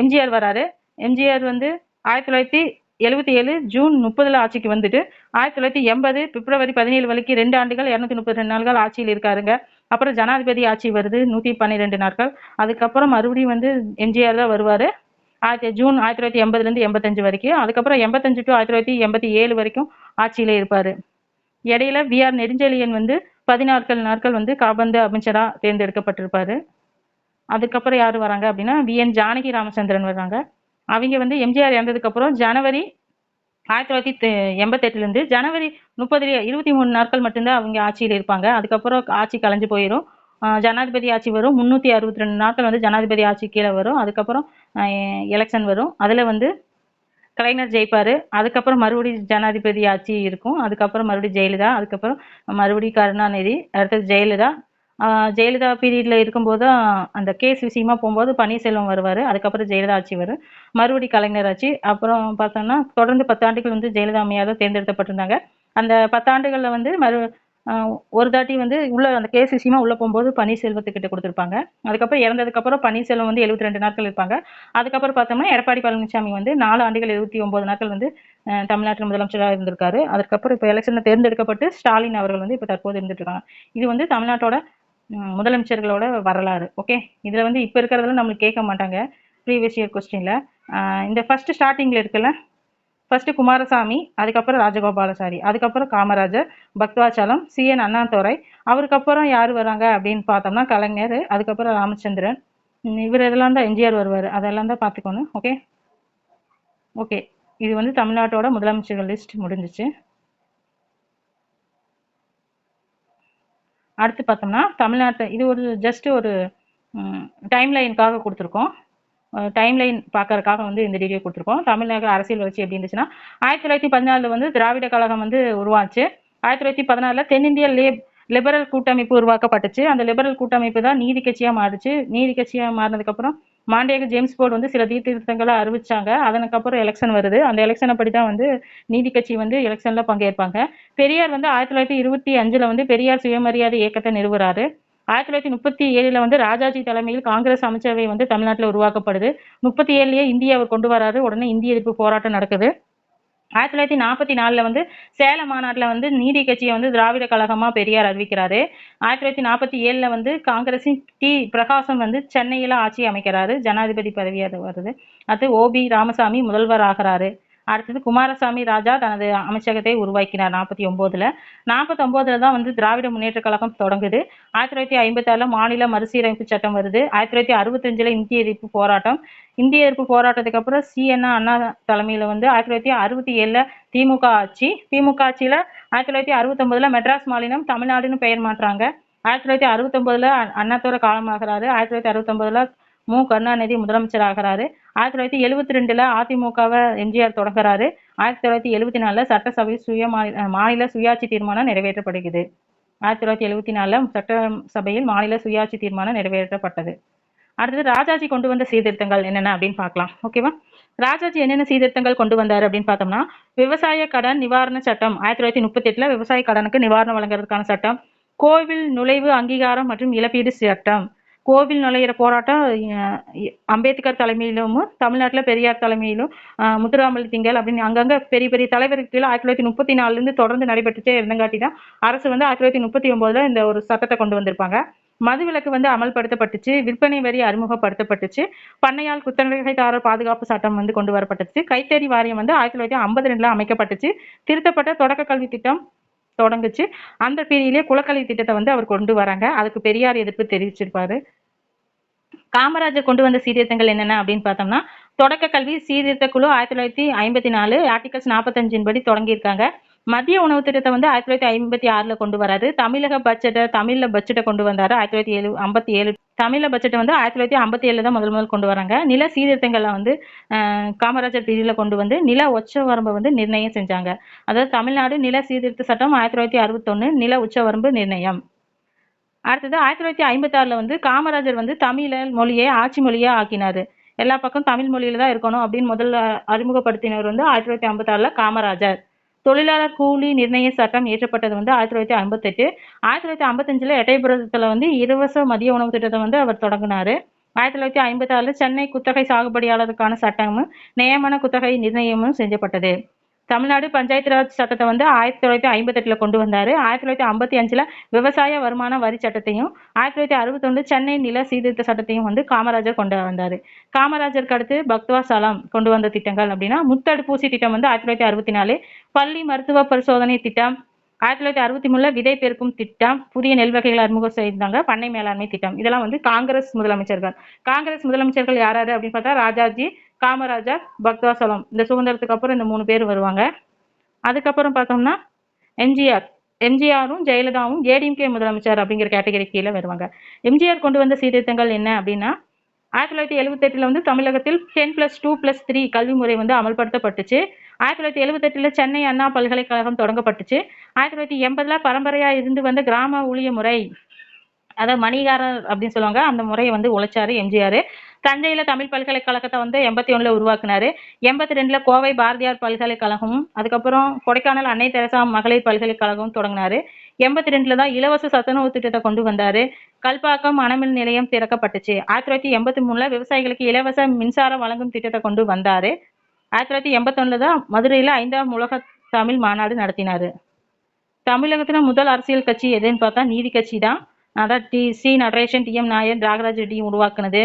எம்ஜிஆர் வராரு. எம்ஜிஆர் வந்து ஆயிரத்தி தொள்ளாயிரத்தி எழுபத்தி ஏழு ஜூன் முப்பதுல ஆட்சிக்கு வந்துட்டு ஆயிரத்தி தொள்ளாயிரத்தி எண்பது பிப்ரவரி பதினேழு வரைக்கும் ரெண்டு ஆண்டுகள் இரநூத்தி முப்பத்தி ரெண்டு நாட்கள் ஆட்சியில் இருக்காருங்க. அப்புறம் ஜனாதிபதி ஆட்சி வருது நூற்றி பன்னிரெண்டு நாட்கள். அதுக்கப்புறம் மறுபடியும் வந்து எம்ஜிஆர் தான் வருவார். ஆயிரத்தி ஜூன் ஆயிரத்தி தொள்ளாயிரத்தி எண்பதுலேருந்து எண்பத்தஞ்சு வரைக்கும். அதுக்கப்புறம் எண்பத்தஞ்சு டு ஆயிரத்தி தொள்ளாயிரத்தி எண்பத்தி ஏழு வரைக்கும் ஆட்சியில் இருப்பார். இடையில வி ஆர் நெடுஞ்செழியன் வந்து பதினாற்கள் நாட்கள் வந்து காபந்து அமைச்சராக தேர்ந்தெடுக்கப்பட்டிருப்பாரு. அதுக்கப்புறம் யார் வராங்க அப்படின்னா விஎன் ஜானகி ராமச்சந்திரன் வர்றாங்க அவங்க வந்து எம்ஜிஆர் இறந்ததுக்கப்புறம் ஜனவரி ஆயிரத்தி தொள்ளாயிரத்தி எண்பத்தெட்டுலேருந்து ஜனவரி முப்பதுல இருபத்தி மூணு நாட்கள் மட்டும்தான் அவங்க ஆட்சியில் இருப்பாங்க. அதுக்கப்புறம் ஆட்சி கலைஞ்சு போயிடும் ஜனாதிபதி ஆட்சி வரும். முந்நூற்றி அறுபத்தி ரெண்டு நாட்கள் வந்து ஜனாதிபதி ஆட்சி கீழே வரும். அதுக்கப்புறம் எலெக்ஷன் வரும். அதில் வந்து கலைஞர் ஜெயிப்பார். அதுக்கப்புறம் மறுபடியும் ஜனாதிபதி ஆட்சி இருக்கும். அதுக்கப்புறம் மறுபடியும் ஜெயலலிதா அதுக்கப்புறம் மறுபடியும் கருணாநிதி அடுத்தது ஜெயலலிதா ஜெயலலிதா பீரியடில் இருக்கும்போது அந்த கேஸ் விஷயமா போகும்போது பன்னீர்செல்வம் வருவார். அதுக்கப்புறம் ஜெயலலிதா ஆட்சி வரும். மறுபடி கலைஞர் ஆட்சி. அப்புறம் பார்த்தோம்னா தொடர்ந்து பத்தாண்டுகள் வந்து ஜெயலலிதா அம்மையார் தான் தேர்ந்தெடுக்கப்பட்டிருந்தாங்க அந்த பத்தாண்டுகளில் வந்து மறு ஒரு தாட்டி வந்து உள்ள அந்த கேஸ் விஷயமா உள்ள போகும்போது பன்னீர்செல்வத்துக்கிட்ட கொடுத்துருப்பாங்க. அதுக்கப்புறம் இறந்ததுக்கப்புறம் பன்னீர்செல்வம் வந்து எழுபத்தி ரெண்டு நாட்கள் இருப்பாங்க. அதுக்கப்புறம் பார்த்தோம்னா எடப்பாடி பழனிசாமி வந்து நாலு ஆண்டுகள் எழுபத்தி ஒன்பது நாட்கள் வந்து தமிழ்நாட்டில் முதலமைச்சராக இருந்திருக்காரு. அதுக்கப்புறம் இப்போ எலெக்ஷனில் தேர்ந்தெடுக்கப்பட்டு ஸ்டாலின் அவர்கள் வந்து இப்போ தற்போது இருந்துட்டு இருக்காங்க. இது வந்து தமிழ்நாட்டோட முதலமைச்சர்களோட வரலாறு ஓகே இதில் வந்து இப்போ இருக்கிறதுல நம்மளுக்கு கேட்க மாட்டாங்க ப்ரீவியஸ் இயர் கொஸ்டினில் இந்த ஃபஸ்ட்டு ஸ்டார்டிங்கில் இருக்குல்ல ஃபஸ்ட்டு குமாரசாமி அதுக்கப்புறம் ராஜகோபாலாச்சாரி அதுக்கப்புறம் காமராஜர் பக்தவாச்சலம் சிஎன் அண்ணாதுரை அவருக்கப்புறம் யார் வராங்க அப்படின்னு பார்த்தோம்னா கலைஞர் அதுக்கப்புறம் ராமச்சந்திரன். இவர் இதெல்லாம் தான் எம்ஜிஆர் வருவார் அதெல்லாம் தான் பார்த்துக்கணும் ஓகே ஓகே இது வந்து தமிழ்நாட்டோட முதலமைச்சர்கள் லிஸ்ட் முடிஞ்சிச்சு. அடுத்து பார்த்தோம்னா தமிழ்நாட்டு இது ஒரு ஜஸ்ட் ஒரு டைம் லைனுக்காக கொடுத்துருக்கோம். டைம் லைன் பார்க்கறதுக்காக வந்து இந்த வீடியோ கொடுத்துருக்கோம். தமிழ்நாடு அரசியல் வளர்ச்சி எப்படி இருந்துச்சுன்னா ஆயிரத்தி தொள்ளாயிரத்தி பதினாலில் வந்து திராவிட கழகம் வந்து உருவாச்சு. ஆயிரத்தி தொள்ளாயிரத்தி பதினாலில் தென்னிந்திய லேப் லிபரல் கூட்டமைப்பு உருவாக்கப்பட்டுச்சு. அந்த லிபரல் கூட்டமைப்பு தான் நீதி கட்சியாக மாறுச்சு. நீதி கட்சியாக மாறினதுக்கப்புறம் மாண்டேக ஜேம்ஸ் போர்டு வந்து சில தீர்த்திருத்தங்களை அறிவிச்சாங்க. அதனுக்கப்புறம் எலெக்ஷன் வருது. அந்த எலெக்ஷனை படி தான் வந்து நீதி கட்சி வந்து எலெக்ஷனில் பங்கேற்பாங்க. பெரியார் வந்து ஆயிரத்தி தொள்ளாயிரத்தி இருபத்தி அஞ்சில் வந்து பெரியார் சுயமரியாதை இயக்கத்தை நிறுவுறாரு. ஆயிரத்தி தொள்ளாயிரத்தி முப்பத்தி ஏழில் வந்து ராஜாஜி தலைமையில் காங்கிரஸ் அமைச்சரவை வந்து தமிழ்நாட்டில் உருவாக்கப்படுது. முப்பத்தி ஏழுலேயே இந்தியா அவர் கொண்டு வராரு. உடனே இந்திய எதிர்ப்பு போராட்டம் நடக்குது. ஆயிரத்தி தொள்ளாயிரத்தி நாற்பத்தி நாலில் வந்து சேலம் மாநாட்டில் வந்து நீதி கட்சியை வந்து திராவிட கழகமாக பெரியார் அறிவிக்கிறாரு. ஆயிரத்தி தொள்ளாயிரத்தி நாற்பத்தி ஏழில் வந்து காங்கிரஸின் டி பிரகாசம் வந்து சென்னையில் ஆட்சி அமைக்கிறாரு. ஜனாதிபதி பதவியாக வருது. அடுத்து ஓபி ராமசாமி முதல்வர் ஆகிறாரு அடுத்தது குமாரசாமி ராஜா தனது அமைச்சகத்தை உருவாக்கினார் நாற்பத்தி ஒம்போதுல. நாற்பத்தொம்போதில் தான் வந்து திராவிட முன்னேற்ற கழகம் தொடங்குது. ஆயிரத்தி தொள்ளாயிரத்தி ஐம்பத்தாறில் மாநில மறுசீரமைப்பு சட்டம் வருது. ஆயிரத்தி தொள்ளாயிரத்தி அறுபத்தஞ்சில் இந்திய எதிர்ப்பு போராட்டம். இந்திய எதிர்ப்பு போராட்டத்துக்கு அப்புறம் சிஎன்ஆ அண்ணா தலைமையில் வந்து ஆயிரத்தி தொள்ளாயிரத்தி அறுபத்தி ஏழில் திமுக ஆட்சி. திமுக ஆட்சியில் ஆயிரத்தி தொள்ளாயிரத்தி அறுபத்தொம்போதில் மெட்ராஸ் மாநிலம் தமிழ்நாடுன்னு பெயர் மாற்றுறாங்க. ஆயிரத்தி தொள்ளாயிரத்தி அறுபத்தொன்பதுல அண்ணாத்தோட காலமாகிறாரு. ஆயிரத்தி தொள்ளாயிரத்தி அறுபத்தொன்பதுல மு. கருணாநிதி முதலமைச்சர் ஆகிறாரு ஆயிரத்தி தொள்ளாயிரத்தி எழுபத்தி ரெண்டுல அதிமுகவை எம்ஜிஆர் தொடங்குறாரு. ஆயிரத்தி தொள்ளாயிரத்தி எழுபத்தி நாலுல சட்டசபை சுய மாநில மாநில சுயாட்சி தீர்மானம் நிறைவேற்றப்படுகிறது. ஆயிரத்தி தொள்ளாயிரத்தி எழுபத்தி நாலுல சட்டசபையில் மாநில சுயாட்சி தீர்மானம் நிறைவேற்றப்பட்டது. அடுத்தது ராஜாஜி கொண்டு வந்த சீர்திருத்தங்கள் என்னென்ன அப்படின்னு பார்க்கலாம். ஓகேவா ராஜாஜி என்னென்ன சீர்திருத்தங்கள் கொண்டு வந்தாரு அப்படின்னு பார்த்தோம்னா விவசாய கடன் நிவாரண சட்டம் ஆயிரத்தி தொள்ளாயிரத்தி முப்பத்தி எட்டுல விவசாய கடனுக்கு நிவாரணம் வழங்குறதுக்கான சட்டம் கோவில் நுழைவு அங்கீகாரம் மற்றும் இழப்பீடு சட்டம் கோவில் நுழையிற போராட்டம் அம்பேத்கர் தலைமையிலும் தமிழ்நாட்டில் பெரியார் தலைமையிலும் முத்துராமலி திங்கள் அப்படின்னு அங்கங்கே பெரிய பெரிய தலைவருக்கு கீழே ஆயிரத்தி தொள்ளாயிரத்தி முப்பத்தி நாலுலேருந்து தொடர்ந்து நடைபெற்றுட்டே இருந்தங்காட்டி தான் அரசு வந்து ஆயிரத்தி தொள்ளாயிரத்தி முப்பத்தி ஒன்பதுல இந்த ஒரு சட்டத்தை கொண்டு வந்திருப்பாங்க. மதுவிலக்கு வந்து அமல்படுத்தப்பட்டுச்சு விற்பனை வரி அறிமுகப்படுத்தப்பட்டுச்சு பண்ணையால் குத்தகைதாரர் பாதுகாப்பு சட்டம் வந்து கொண்டு வரப்பட்டுச்சு கைத்தறி வாரியம் வந்து ஆயிரத்தி தொள்ளாயிரத்தி ஐம்பத்தி ரெண்டில் அமைக்கப்பட்டுச்சு திருத்தப்பட்ட தொடக்க கல்வி திட்டம் தொடங்குச்சு. அந்த பீரியட்லயே குலக்கல்வி திட்டத்தை வந்து அவர் கொண்டு வராங்க. அதுக்கு பெரியார் எதிர்ப்பு தெரிவிச்சிருப்பாரு. காமராஜர் கொண்டு வந்த சீர்திருத்தங்கள் என்னென்ன அப்படின்னு பார்த்தோம்னா தொடக்க கல்வி சீர்திருத்த குழு ஆயிரத்தி தொள்ளாயிரத்தி ஐம்பத்தி நாலு ஆர்டிகல்ஸ் நாற்பத்தஞ்சின் படி தொடங்கியிருக்காங்க. மதிய உணவு திட்டத்தை வந்து ஆயிரத்தி தொள்ளாயிரத்தி ஐம்பத்தி ஆறுல கொண்டு வராரு. தமிழக பட்ஜெட்டை தமிழ்ல பட்ஜெட்டை கொண்டு வந்தாரு. ஆயிரத்தி தொள்ளாயிரத்தி ஏழு ஐம்பத்தி ஏழு தமிழ பட்ஜெட்டை வந்து ஆயிரத்தி தொள்ளாயிரத்தி ஐம்பத்தி ஏழுல தான் முதல் முதல் கொண்டு வராங்க. நில சீர்திருத்தங்களை வந்து காமராஜர் பிரிவில் கொண்டு வந்து நில உச்ச வரம்பை வந்து நிர்ணயம் செஞ்சாங்க. அதாவது தமிழ்நாடு நில சீர்திருத்த சட்டம் ஆயிரத்தி தொள்ளாயிரத்தி அறுபத்தொன்னு நில உச்சவரம்பு நிர்ணயம். அடுத்தது ஆயிரத்தி தொள்ளாயிரத்தி ஐம்பத்தாறில் வந்து காமராஜர் வந்து தமிழ மொழியை ஆட்சி மொழியாக ஆக்கினார். எல்லா பக்கம் தமிழ் மொழியில தான் இருக்கணும் அப்படின்னு முதல்ல அறிமுகப்படுத்தினவர் வந்து ஆயிரத்தி தொள்ளாயிரத்தி ஐம்பத்தாறில் காமராஜர். தொழிலாளர் கூலி நிர்ணய சட்டம் இயற்றப்பட்டது வந்து ஆயிரத்தி தொள்ளாயிரத்தி ஐம்பத்தெட்டு. ஆயிரத்தி தொள்ளாயிரத்தி ஐம்பத்தஞ்சில் எட்டயபுரத்தில் வந்து இலவச மதிய உணவு திட்டத்தை வந்து அவர் தொடங்கினார். ஆயிரத்தி தொள்ளாயிரத்தி ஐம்பத்தாறுல சென்னை குத்தகை சாகுபடியாளருக்கான சட்டமும் நியமன குத்தகை நிர்ணயமும் செஞ்சப்பட்டது. தமிழ்நாடு பஞ்சாயத்து ராஜ் சட்டத்தை வந்து ஆயிரத்தி தொள்ளாயிரத்தி ஐம்பத்தெட்டில் கொண்டு வந்தார். ஆயிரத்தி தொள்ளாயிரத்தி ஐம்பத்தி அஞ்சில் விவசாய வருமான வரி சட்டத்தையும் ஆயிரத்தி தொள்ளாயிரத்தி அறுபத்தொன்று சென்னை நில சீர்திருத்த சட்டத்தையும் வந்து காமராஜர் கொண்டு வந்தார். காமராஜருக்கு அடுத்து பக்துவா சலாம் கொண்டு வந்த திட்டங்கள் அப்படின்னா முத்தடுப்பூசி திட்டம் வந்து ஆயிரத்தி தொள்ளாயிரத்தி அறுபத்தி நாலு பள்ளி மருத்துவ பரிசோதனை திட்டம் ஆயிரத்தி தொள்ளாயிரத்தி அறுபத்தி மூணுல விதை பெருக்கும் திட்டம் புதிய நெல் வகைகள் அறிமுகம் செய்திருந்தாங்க பண்ணை மேலாண்மை திட்டம். இதெல்லாம் வந்து காங்கிரஸ் முதலமைச்சர்கள். காங்கிரஸ் முதலமைச்சர்கள் யார் யாரு அப்படின்னு பார்த்தா ராஜாஜி காமராஜர் பக்தாசலம். இந்த சுதந்திரத்துக்கு அப்புறம் இந்த மூணு பேர் வருவாங்க. அதுக்கப்புறம் பார்த்தோம்னா எம்ஜிஆர். எம்ஜிஆரும் ஜெயலலிதாவும் ஏடிஎம்கே முதலமைச்சர் அப்படிங்கிற கேட்டகரி கீழே வருவாங்க. எம்ஜிஆர் கொண்டு வந்த சீர்திருத்தங்கள் என்ன அப்படின்னா ஆயிரத்தி தொள்ளாயிரத்தி எழுபத்தெட்டில் வந்து தமிழகத்தில் ten plus two plus three கல்வி முறை வந்து அமல்படுத்தப்பட்டுச்சு. ஆயிரத்தி தொள்ளாயிரத்தி எழுபத்தெட்டில் சென்னை அண்ணா பல்கலைக்கழகம் தொடங்கப்பட்டுச்சு. ஆயிரத்தி தொள்ளாயிரத்தி எண்பதில் பரம்பரையாக இருந்து வந்த கிராம ஊழிய முறை அதாவது மணிகாரர் அப்படின்னு சொல்லுவாங்க அந்த முறையை வந்து உழைச்சாரு எம்ஜிஆர். தஞ்சையில் தமிழ் பல்கலைக்கழகத்தை வந்து எண்பத்தி ஒன்றில் உருவாக்குனாரு. எண்பத்தி ரெண்டில் கோவை பாரதியார் பல்கலைக்கழகமும் அதுக்கப்புறம் கொடைக்கானல் அன்னை தெரசா மகளிர் பல்கலைக்கழகமும் தொடங்கினாரு. எண்பத்தி ரெண்டுல தான் இலவச சத்துணவு திட்டத்தை கொண்டு வந்தாரு. கல்பாக்கம் அணமின் நிலையம் திறக்கப்பட்டுச்சு. ஆயிரத்தி தொள்ளாயிரத்தி எண்பத்தி மூணுல விவசாயிகளுக்கு இலவச மின்சாரம் வழங்கும் திட்டத்தை கொண்டு வந்தாரு. ஆயிரத்தி தொள்ளாயிரத்தி எண்பத்தொன்னுல தான் மதுரையில ஐந்தாம் உலக தமிழ் மாநாடு நடத்தினாரு. தமிழகத்துல முதல் அரசியல் கட்சி எதுன்னு பார்த்தா நீதி கட்சி தான். அதான் T C Natesan T M Nair Ragaraj Reddy உருவாக்குனது.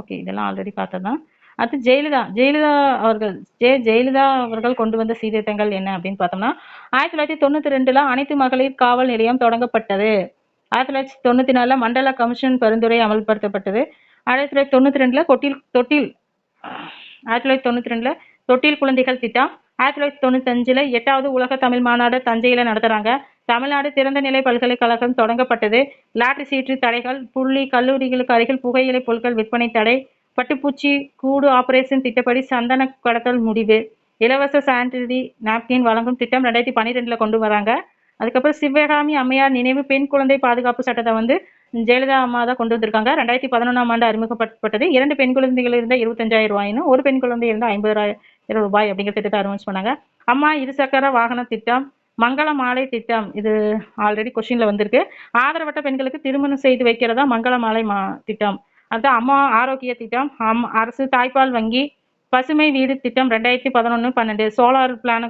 ஓகே இதெல்லாம் ஆல்ரெடி பார்த்ததுதான். அடுத்து ஜெயலலிதா. ஜெயலலிதா அவர்கள் ஜெ ஜெயலலிதா அவர்கள் கொண்டு வந்த சீர்திருத்தங்கள் என்ன அப்படின்னு பார்த்தோம்னா ஆயிரத்தி தொள்ளாயிரத்தி தொண்ணூத்தி ரெண்டுல அனைத்து மகளிர் காவல் நிலையம் தொடங்கப்பட்டது. ஆயிரத்தி தொள்ளாயிரத்தி தொண்ணூத்தி நாலுல மண்டல கமிஷன் பரிந்துரை அமல்படுத்தப்பட்டது. ஆயிரத்தி தொள்ளாயிரத்தி தொண்ணூத்தி ரெண்டுல கொட்டில் தொட்டில் ஆயிரத்தி தொள்ளாயிரத்தி தொண்ணூத்தி ரெண்டுல தொட்டில் குழந்தைகள் திட்டம். ஆயிரத்தி தொள்ளாயிரத்தி தொண்ணூத்தி அஞ்சுல எட்டாவது உலக தமிழ் மாநாடு தஞ்சையில நடத்துறாங்க. தமிழ்நாடு திறந்த நிலை பல்கலைக்கழகம் தொடங்கப்பட்டது. லாட்டரி சீற்று தடைகள் புள்ளி கல்லூரிகளுக்கு அருகில் புகையிலை பொருட்கள் விற்பனை தடை பட்டுப்பூச்சி கூடு ஆபரேஷன் திட்டப்படி சந்தன கடத்தல் முடிவு. இலவச சானிட்டரி நாப்கின் வழங்கும் திட்டம் ரெண்டாயிரத்தி பன்னிரெண்டில் கொண்டு வராங்க. அதுக்கப்புறம் சிவகாமி அம்மையார் நினைவு பெண் குழந்தை பாதுகாப்பு சட்டத்தை வந்து ஜெயலலிதா அம்மா தான் கொண்டு வந்திருக்காங்க. ரெண்டாயிரத்தி பதினொன்றாம் ஆண்டு அறிமுகப்படுத்தப்பட்டது இரண்டு பெண் குழந்தைகள் இருந்தால் இருபத்தஞ்சாயிரம் ரூபாயினும் ஒரு பெண் குழந்தை இருந்தால் ஐம்பதாயிரம் ரூபாய் அப்படிங்கிற திட்டத்தை அறிமுகம் பண்ணாங்க. அம்மா இருசக்கர வாகன திட்டம் மங்கள மாலை திட்டம் இது ஆல்ரெடி கொஸ்டின்ல வந்திருக்கு. ஆதரவற்ற பெண்களுக்கு திருமணம் செய்து வைக்கிறதா மங்கள மாலை மா திட்டம்? அதுதான் அம்மா ஆரோக்கிய திட்டம் அம் அரசு தாய்ப்பால் வங்கி பசுமை வீடு திட்டம் ரெண்டாயிரத்தி பதினொன்று பன்னெண்டு சோலார் பிளானை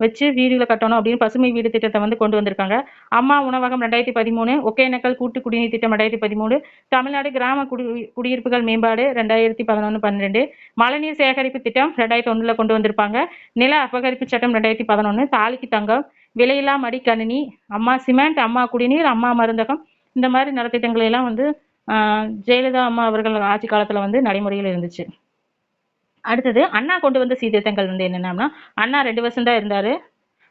வச்சு வீடுகளை கட்டணும் அப்படின்னு பசுமை வீடு திட்டத்தை வந்து கொண்டு வந்திருக்காங்க. அம்மா உணவகம் ரெண்டாயிரத்தி பதிமூணு ஒகேனக்கல் கூட்டு குடிநீர் திட்டம் ரெண்டாயிரத்தி பதிமூணு தமிழ்நாடு கிராம குடி குடியிருப்புகள் மேம்பாடு ரெண்டாயிரத்தி பதினொன்று பன்னிரெண்டு மழைநீர் சேகரிப்பு திட்டம் ரெண்டாயிரத்தி ஒன்றில் கொண்டு வந்திருப்பாங்க. நில அபகரிப்பு சட்டம் ரெண்டாயிரத்தி பதினொன்று தாலிக்கு தங்கம் விலையில்லா மடிக்கணினி அம்மா சிமெண்ட் அம்மா குடிநீர் அம்மா மருந்தகம் இந்த மாதிரி நலத்திட்டங்கள் எல்லாம் வந்து ஜெயலலிதா அம்மா அவர்கள் ஆட்சி காலத்தில் வந்து நடைமுறையில் இருந்துச்சு. அடுத்தது அண்ணா கொண்டு வந்த சீர்திருத்தங்கள் வந்து என்னென்னா அண்ணா ரெண்டு வருஷம் தான் இருந்தார்.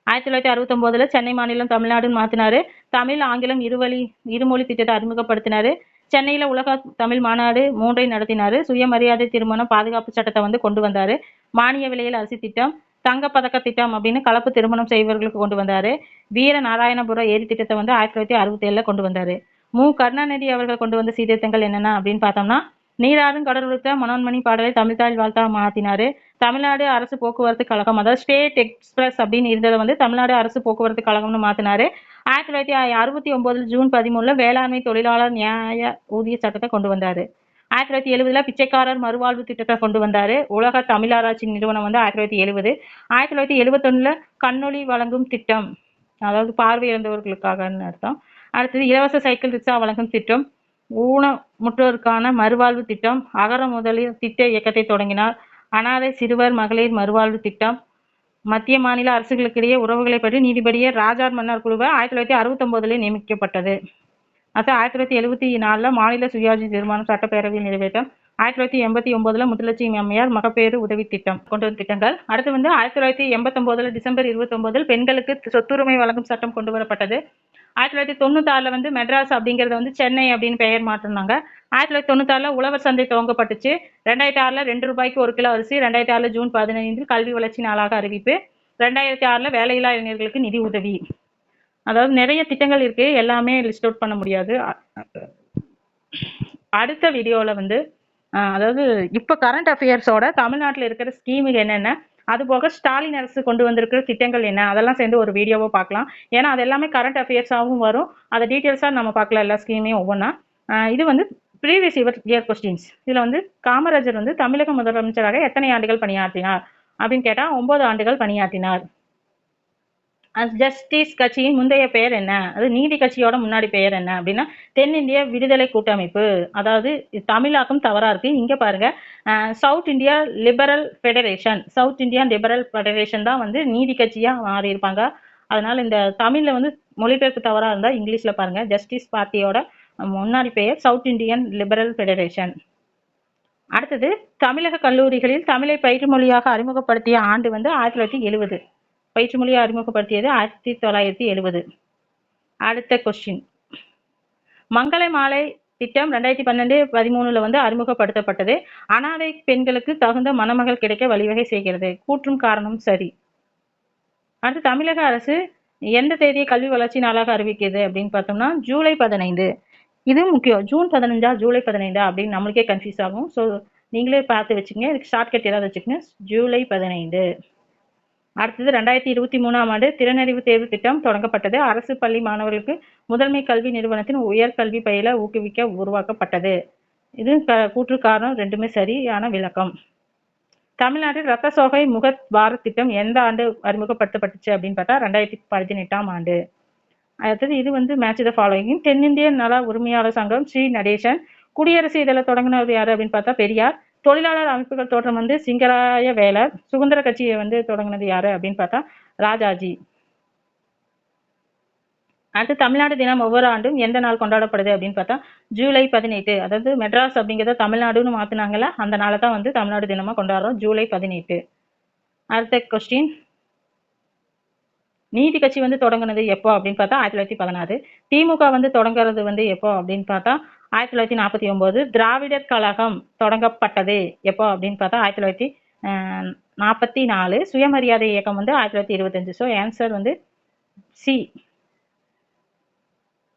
ஆயிரத்தி தொள்ளாயிரத்தி அறுபத்தொம்போதுல சென்னை மாநிலம் தமிழ்நாடுன்னு மாற்றினார் தமிழ் ஆங்கிலம் இருவழி இருமொழி திட்டத்தை அறிமுகப்படுத்தினாரு. சென்னையில் உலக தமிழ் மாநாடு மூன்றை நடத்தினார். சுயமரியாதை திருமணம் பாதுகாப்பு சட்டத்தை வந்து கொண்டு வந்தார். மானிய விலையில் அரிசி திட்டம் தங்கப்பதக்க திட்டம் அப்படின்னு கலப்பு திருமணம் செய்பவர்களுக்கு கொண்டு வந்தார். வீர நாராயணபுர ஏரி திட்டத்தை வந்து ஆயிரத்தி தொள்ளாயிரத்தி அறுபத்தி கொண்டு வந்தார். மு. கருணாநிதி அவர்கள் கொண்டு வந்த சீர்திருத்தங்கள் என்னென்ன அப்படின்னு பார்த்தோம்னா நீராறும் கடலுடுத்த மனோன்மணி பாடலை தமிழ்தாள் வாழ்த்தா மாத்தினாரு. தமிழ்நாடு அரசு போக்குவரத்து கழகம் அதாவது ஸ்டேட் எக்ஸ்பிரஸ் அப்படின்னு இருந்ததை வந்து தமிழ்நாடு அரசு போக்குவரத்து கழகம்னு மாத்தினாரு. ஆயிரத்தி தொள்ளாயிரத்தி அறுபத்தி ஒன்பதுல ஜூன் பதிமூணுல வேளாண்மை தொழிலாளர் நியாய ஊதிய சட்டத்தை கொண்டு வந்தாரு. ஆயிரத்தி தொள்ளாயிரத்தி எழுபதுல பிச்சைக்காரர் மறுவாழ்வு திட்டத்தை கொண்டு வந்தாரு. உலக தமிழராட்சி நிறுவனம் வந்து ஆயிரத்தி தொள்ளாயிரத்தி எழுபது. ஆயிரத்தி தொள்ளாயிரத்தி எழுபத்தொன்னுல கண்ணொளி வழங்கும் திட்டம் அதாவது பார்வை இழந்தவர்களுக்காகன்னு அர்த்தம். அடுத்தது இலவச சைக்கிள் ரிக்ஷா வழங்கும் திட்டம் ஊனமுற்றோருக்கான மறுவாழ்வு திட்டம் அகர முதலில் திட்ட இயக்கத்தை தொடங்கினார். அனாதை சிறுவர் மகளிர் மறுவாழ்வு திட்டம் மத்திய மாநில அரசுகளுக்கிடையே உறவுகளை பற்றி நீதிபதியே ராஜார் மன்னர் குழுவை ஆயிரத்தி தொள்ளாயிரத்தி அறுபத்தொன்பதுல நியமிக்கப்பட்டது. அடுத்து ஆயிரத்தி தொள்ளாயிரத்தி எழுபத்தி நாலில் மாநில சுயாட்சி தீர்மானம் சட்டப்பேரவையில் நிறைவேற்றம். ஆயிரத்தி தொள்ளாயிரத்தி எண்பத்தி ஒன்பதுல முத்துலட்சுமி அம்மையார் மகப்பேறு உதவி திட்டம் கொண்டு வந்த திட்டங்கள். அடுத்து வந்து ஆயிரத்தி தொள்ளாயிரத்தி எண்பத்தொன்பதுல டிசம்பர் இருபத்தொம்போதில் பெண்களுக்கு சொத்துரிமை வழங்கும் சட்டம் கொண்டு வரப்பட்டது. ஆயிரத்தி தொள்ளாயிரத்தி தொண்ணூத்தாறுல வந்து மெட்ராஸ் அப்படிங்கறத வந்து சென்னை அப்படின்னு பெயர் மாற்றினாங்க ஆயிரத்தி தொள்ளாயிரத்தி தொண்ணூத்தாறுல உழவர் சந்தை துவங்கப்பட்டுச்சு. ரெண்டாயிரத்தி ஆறுல ரெண்டு ரூபாய்க்கு ஒரு கிலோ அரிசி ரெண்டாயிரத்தி ஆறுல ஜூன் பதினைந்தில் கல்வி வளர்ச்சி நாளாக அறிவிப்பு. ரெண்டாயிரத்தி ஆறுல வேலையில்லா இளைஞர்களுக்கு நிதி உதவி. அதாவது நிறைய திட்டங்கள் இருக்கு. எல்லாமே லிஸ்ட் அவுட் பண்ண முடியாது. அடுத்த வீடியோல வந்து அதாவது இப்போ கரண்ட் அஃபேர்ஸோட தமிழ்நாட்டில் இருக்கிற ஸ்கீமுக்கு என்னென்ன? அது போக ஸ்டாலின் அரசு கொண்டு வந்திருக்கிற திட்டங்கள் என்ன? அதெல்லாம் சேர்ந்து ஒரு வீடியோவை பார்க்கலாம். ஏன்னா அது எல்லாமே கரண்ட் அஃபேர்ஸாகவும் வரும். அதை டீட்டெயில்ஸாக நம்ம பார்க்கலாம் எல்லா ஸ்கீமையும் ஒவ்வொன்றா இது வந்து ப்ரீவியஸ் இயர் இயர் கொஸ்டின்ஸ் இதில் வந்து காமராஜர் வந்து தமிழக முதலமைச்சராக எத்தனை ஆண்டுகள் பணியாற்றினார்? அப்படின்னு கேட்டால் ஒன்பது ஆண்டுகள் பணியாற்றினார். ஜஸ்டிஸ் கட்சியின் முந்தைய பெயர் என்ன? அது நீதி கட்சியோட முன்னாடி பெயர் என்ன அப்படின்னா தென்னிந்திய விடுதலை கூட்டமைப்பு. அதாவது தமிழாக்கம் தவறா இருக்கு. இங்க பாருங்க south India liberal federation south Indian liberal federation தான் வந்து நீதி கட்சியா மாறி இருப்பாங்க. அதனால இந்த தமிழ்ல வந்து மொழிபெயர்ப்பு தவறா இருந்தா இங்கிலீஷ்ல பாருங்க ஜஸ்டிஸ் பார்ட்டியோட முன்னாடி பெயர் சவுத் இந்தியன் லிபரல் ஃபெடரேஷன் அடுத்தது தமிழக கல்லூரிகளில் தமிழை பயிற்று மொழியாக அறிமுகப்படுத்திய ஆண்டு வந்து ஆயிரத்தி தொள்ளாயிரத்தி எழுபது. பயிற்று மொழியை அறிமுகப்படுத்தியது ஆயிரத்தி தொள்ளாயிரத்தி எழுவது அடுத்த கொஸ்டின் மங்கள மாலை திட்டம் ரெண்டாயிரத்தி பன்னெண்டு பதிமூணுல வந்து அறிமுகப்படுத்தப்பட்டது. அனாதை பெண்களுக்கு தகுந்த மணமகள் கிடைக்க வழிவகை செய்கிறது. கூற்றும் காரணம் சரி. அடுத்து தமிழக அரசு எந்த தேதியை கல்வி வளர்ச்சி நாளாக அறிவிக்கிறது அப்படின்னு பார்த்தோம்னா ஜூலை பதினைந்து. இது முக்கியம். ஜூன் பதினஞ்சா ஜூலை பதினைந்தா அப்படின்னு நம்மளுக்கே கன்ஃபியூஸ் ஆகும். ஸோ நீங்களே பார்த்து வச்சுக்கங்க. இதுக்கு ஷார்ட்கட் ஏதாவது வச்சுக்கோங்க. ஜூலை பதினைந்து. அடுத்தது ரெண்டாயிரத்தி இருபத்தி மூணாம் ஆண்டு திறனறிவு தேர்வு திட்டம் தொடங்கப்பட்டது. அரசு பள்ளி மாணவர்களுக்கு முதன்மை கல்வி நிறுவனத்தின் உயர்கல்வி பயில ஊக்குவிக்க உருவாக்கப்பட்டது. இது க- கூற்று காரணம் ரெண்டுமே சரியான விளக்கம். தமிழ்நாட்டில் ரத்த சோகை முக பாரத் திட்டம் எந்த ஆண்டு அறிமுகப்படுத்தப்பட்டுச்சு அப்படின்னு பார்த்தா ரெண்டாயிரத்தி பதினெட்டாம் ஆண்டு. அடுத்தது இது வந்து மேட்ச் த ஃபாலோயிங் தென்னிந்திய நல உரிமையாளர் சங்கம் ஸ்ரீ நடேசன் குடியரசு இதில் தொடங்கினவர் யார் அப்படின்னு பார்த்தா பெரியார். தொழிலாளர் அமைப்புகள் தோற்றம் வந்து சிங்கராய வேலர் சுதந்திர கட்சியை வந்து தொடங்கினது யாரு அப்படின்னு பார்த்தா ராஜாஜி. அடுத்து தமிழ்நாடு தினம் ஒவ்வொரு ஆண்டும் எந்த நாள் கொண்டாடப்படுது அப்படின்னு பார்த்தா ஜூலை பதினெட்டு. அதாவது மெட்ராஸ் அப்படிங்கிறத தமிழ்நாடுன்னு மாத்துனாங்கல்ல அந்த நாளை தான் வந்து தமிழ்நாடு தினமா கொண்டாடுறோம் ஜூலை பதினெட்டு. அடுத்த கொஸ்டின் நீதி கட்சி வந்து தொடங்குனது எப்போ அப்படின்னு பார்த்தா ஆயிரத்தி தொள்ளாயிரத்தி பதினாறு. திமுக வந்து தொடங்குறது வந்து எப்போ அப்படின்னு பார்த்தா ஆயிரத்தி தொள்ளாயிரத்தி நாற்பத்தி ஒன்பது திராவிடர் கழகம் தொடங்கப்பட்டது. எப்போ அப்படின்னு பார்த்தா ஆயிரத்தி தொள்ளாயிரத்தி நாற்பத்தி நாலு சுயமரியாதை இயக்கம் வந்து ஆயிரத்தி தொள்ளாயிரத்தி இருபத்தஞ்சு ஸோ ஆன்சர் வந்து சி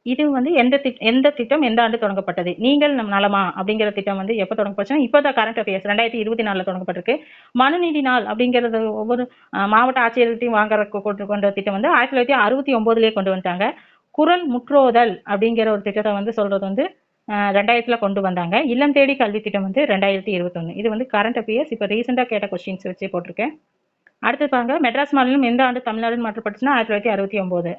இது வந்து எந்த திட் எந்த திட்டம் எந்த ஆண்டு தொடங்கப்பட்டது? நீங்கள் நம் நலமா? அப்படிங்கிற திட்டம் வந்து எப்போ தொடங்கப்பட்டுச்சுன்னா இப்போ தான் கரண்ட் அஃபேர்ஸ் ரெண்டாயிரத்தி இருபத்தி நாலில் தொடங்கப்பட்டிருக்கு. மனுநீதி நாள் அப்படிங்கிறது ஒவ்வொரு மாவட்ட ஆட்சியர்கள்ட்டையும் வாங்குற கொண்டு கொண்ட திட்டம் வந்து ஆயிரத்தி தொள்ளாயிரத்தி அறுபத்தி ஒம்போதுலேயே கொண்டு வந்துட்டாங்க. குரல் முற்றோதல் அப்படிங்கிற ஒரு திட்டத்தை வந்து சொல்றது வந்து ரெண்டாயிரத்துல கொண்டு வந்தாங்க. இல்லம் தேடி கல்வி திட்டம் வந்து ரெண்டாயிரத்தி இருபத்தொன்று இது வந்து கரண்ட் அஃபேர்ஸ் இப்போ ரீசெண்டாக கேட்ட கொஸ்டின்ஸ் வச்சு போட்டிருக்கேன். அடுத்து பாருங்க மெட்ராஸ் மாநிலம் எந்த ஆண்டு தமிழ்நாடு மாற்றப்பட்டுச்சுன்னா ஆயிரத்தி தொள்ளாயிரத்தி அறுபத்தி ஒன்பது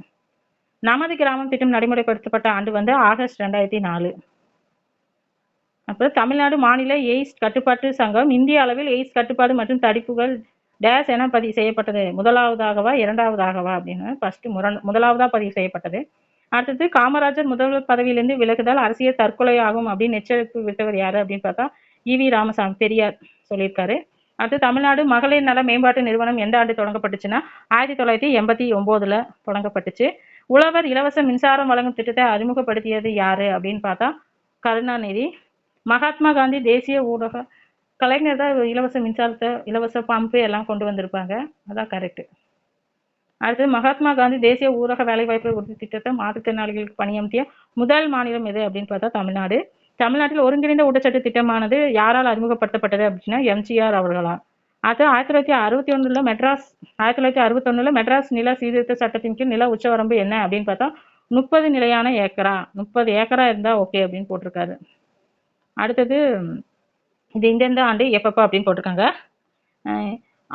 நமது கிராமம் திட்டம் நடைமுறைப்படுத்தப்பட்ட ஆண்டு வந்து ஆகஸ்ட் ரெண்டாயிரத்தி நாலு. அப்புறம் தமிழ்நாடு மாநில எய்ட்ஸ் கட்டுப்பாட்டு சங்கம் இந்திய அளவில் எய்ட்ஸ் கட்டுப்பாடு மற்றும் தடுப்புகள் டேஸ் என பதிவு செய்யப்பட்டது. முதலாவதாகவா இரண்டாவதாகவா அப்படின்னு ஃபர்ஸ்ட் முரண் முதலாவதா பதிவு செய்யப்பட்டது. அடுத்தது காமராஜர் முதல்வர் பதவியிலிருந்து விலகுதல் அரசியல் தற்கொலை ஆகும் அப்படின்னு எச்சரிப்பு விட்டவர் யாரு அப்படின்னு பார்த்தா இவி ராமசாமி பெரியார் சொல்லியிருக்காரு. அடுத்து தமிழ்நாடு மகளிர் நல மேம்பாட்டு நிறுவனம் எந்த ஆண்டு தொடங்கப்பட்டுச்சுன்னா ஆயிரத்தி தொள்ளாயிரத்தி எண்பத்தி ஒன்பதுல தொடங்கப்பட்டுச்சு. உழவர் இலவச மின்சாரம் வழங்கும் திட்டத்தை அறிமுகப்படுத்தியது யாரு அப்படின்னு பார்த்தா கருணாநிதி. மகாத்மா காந்தி தேசிய ஊடக கலைஞர் தான் இலவச மின்சாரத்தை இலவச பம்பு எல்லாம் கொண்டு வந்திருப்பாங்க. அதான் கரெக்டு அடுத்து மகாத்மா காந்தி தேசிய ஊரக வேலைவாய்ப்பு உறுதி திட்டத்தை மாற்றுத்திறனாளிகளுக்கு பணியமர்த்திய முதல் மாநிலம் எது அப்படின்னு பார்த்தா தமிழ்நாடு. தமிழ்நாட்டில் ஒருங்கிணைந்த ஊட்டச்சத்து திட்டமானது யாரால் அறிமுகப்படுத்தப்பட்டது அப்படின்னா எம்ஜிஆர் அவர்களால். அது ஆயிரத்தி தொள்ளாயிரத்தி அறுபத்தி ஒன்றில் மெட்ராஸ் ஆயிரத்தி தொள்ளாயிரத்தி அறுபத்தொன்னுல மெட்ராஸ் நில சீர்திருத்த சட்டத்தின் கீழ் நில உச்சவரம்பு என்ன அப்படின்னு பார்த்தா முப்பது நிலையான ஏக்கரா முப்பது ஏக்கரா இருந்தால் ஓகே அப்படின்னு போட்டிருக்காரு. அடுத்தது இது இந்தெந்த ஆண்டு எப்பப்போ அப்படின்னு போட்டிருக்காங்க.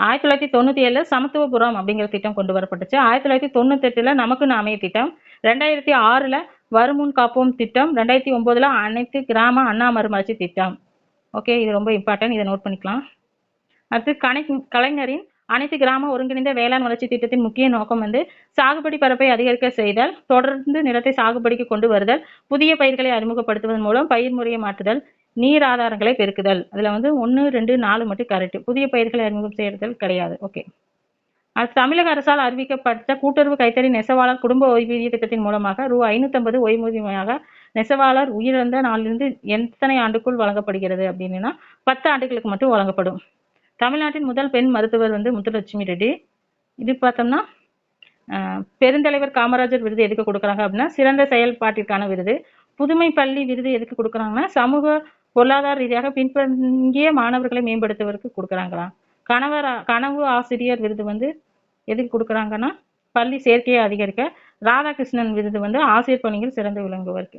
ஆயிரத்தி தொள்ளாயிரத்தி தொண்ணூற்றி ஏழில் சமத்துவபுரம் அப்படிங்கிற திட்டம் கொண்டு வரப்பட்டுச்சு. ஆயிரத்தி தொள்ளாயிரத்தி தொண்ணூத்தெட்டில் நமக்கு நாமே திட்டம். ரெண்டாயிரத்தி ஆறில் வருமுன் காப்போம் திட்டம். ரெண்டாயிரத்தி ஒம்போதில் அனைத்து கிராம அண்ணா மறுமலர்ச்சி திட்டம். ஓகே இது ரொம்ப இம்பார்ட்டன்ட் இதை நோட் பண்ணிக்கலாம். அடுத்து கணை கலைஞரின் அனைத்து கிராம ஒருங்கிணைந்த வேளாண் வளர்ச்சி திட்டத்தின் முக்கிய நோக்கம் வந்து சாகுபடி பரப்பை அதிகரிக்க செய்தல் தொடர்ந்து நிலத்தை சாகுபடிக்கு கொண்டு வருதல் புதிய பயிர்களை அறிமுகப்படுத்துவதன் மூலம் பயிர் முறையை மாற்றுதல் நீர் ஆதாரங்களை பெருக்குதல். அதுல வந்து ஒன்று ரெண்டு நாலு மட்டும் கரெக்ட் புதிய பயிர்களை அறிமுகம் செய்யறதல் கிடையாது. ஓகே அது தமிழக அரசால் அறிவிக்கப்பட்ட கூட்டுறவு கைத்தறி நெசவாளர் குடும்ப ஓய்வூதிய திட்டத்தின் மூலமாக ரூ. ஐநூற்றம்பது ஓய்வூதியமாக நெசவாளர் உயிரிழந்த நாளிலிருந்து எத்தனை ஆண்டுக்குள் வழங்கப்படுகிறது அப்படின்னா பத்து ஆண்டுகளுக்கு மட்டும் வழங்கப்படும். தமிழ்நாட்டின் முதல் பெண் மருத்துவர் வந்து முத்துலட்சுமி ரெட்டி. இது பார்த்தோம்னா பெருந்தலைவர் காமராஜர் விருது எதுக்கு கொடுக்குறாங்க அப்படின்னா சிறந்த செயல்பாட்டிற்கான விருது. புதுமை பள்ளி விருது எதுக்கு கொடுக்குறாங்கன்னா சமூக பொருளாதார ரீதியாக பின்தங்கிய மாணவர்களை மேம்படுத்துவதற்கு கொடுக்குறாங்களாம் கணவர் கனவு ஆசிரியர் விருது வந்து எதுக்கு கொடுக்குறாங்கன்னா பள்ளி சேர்க்கையை அதிகரிக்க ராதாகிருஷ்ணன் விருது வந்து ஆசிரியர் பணியில் சிறந்து விளங்குவதற்கு.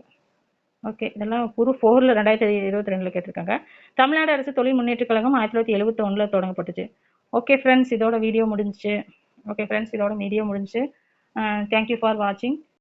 ஓகே இதெல்லாம் குரு ஃபோரில் ரெண்டாயிரத்தி இருபத்தி ரெண்டில் கேட்டிருக்காங்க. தமிழ்நாடு அரசு தொழில் முன்னேற்றக் கழகம் ஆயிரத்தி தொள்ளாயிரத்தி எழுபத்தி ஒன்றில் தொடங்கப்பட்டுச்சு. ஓகே ஃப்ரெண்ட்ஸ் இதோட வீடியோ முடிஞ்சுச்சு. ஓகே ஃப்ரெண்ட்ஸ் இதோட வீடியோ முடிஞ்சுச்சு. தேங்க்யூ ஃபார் வாட்சிங்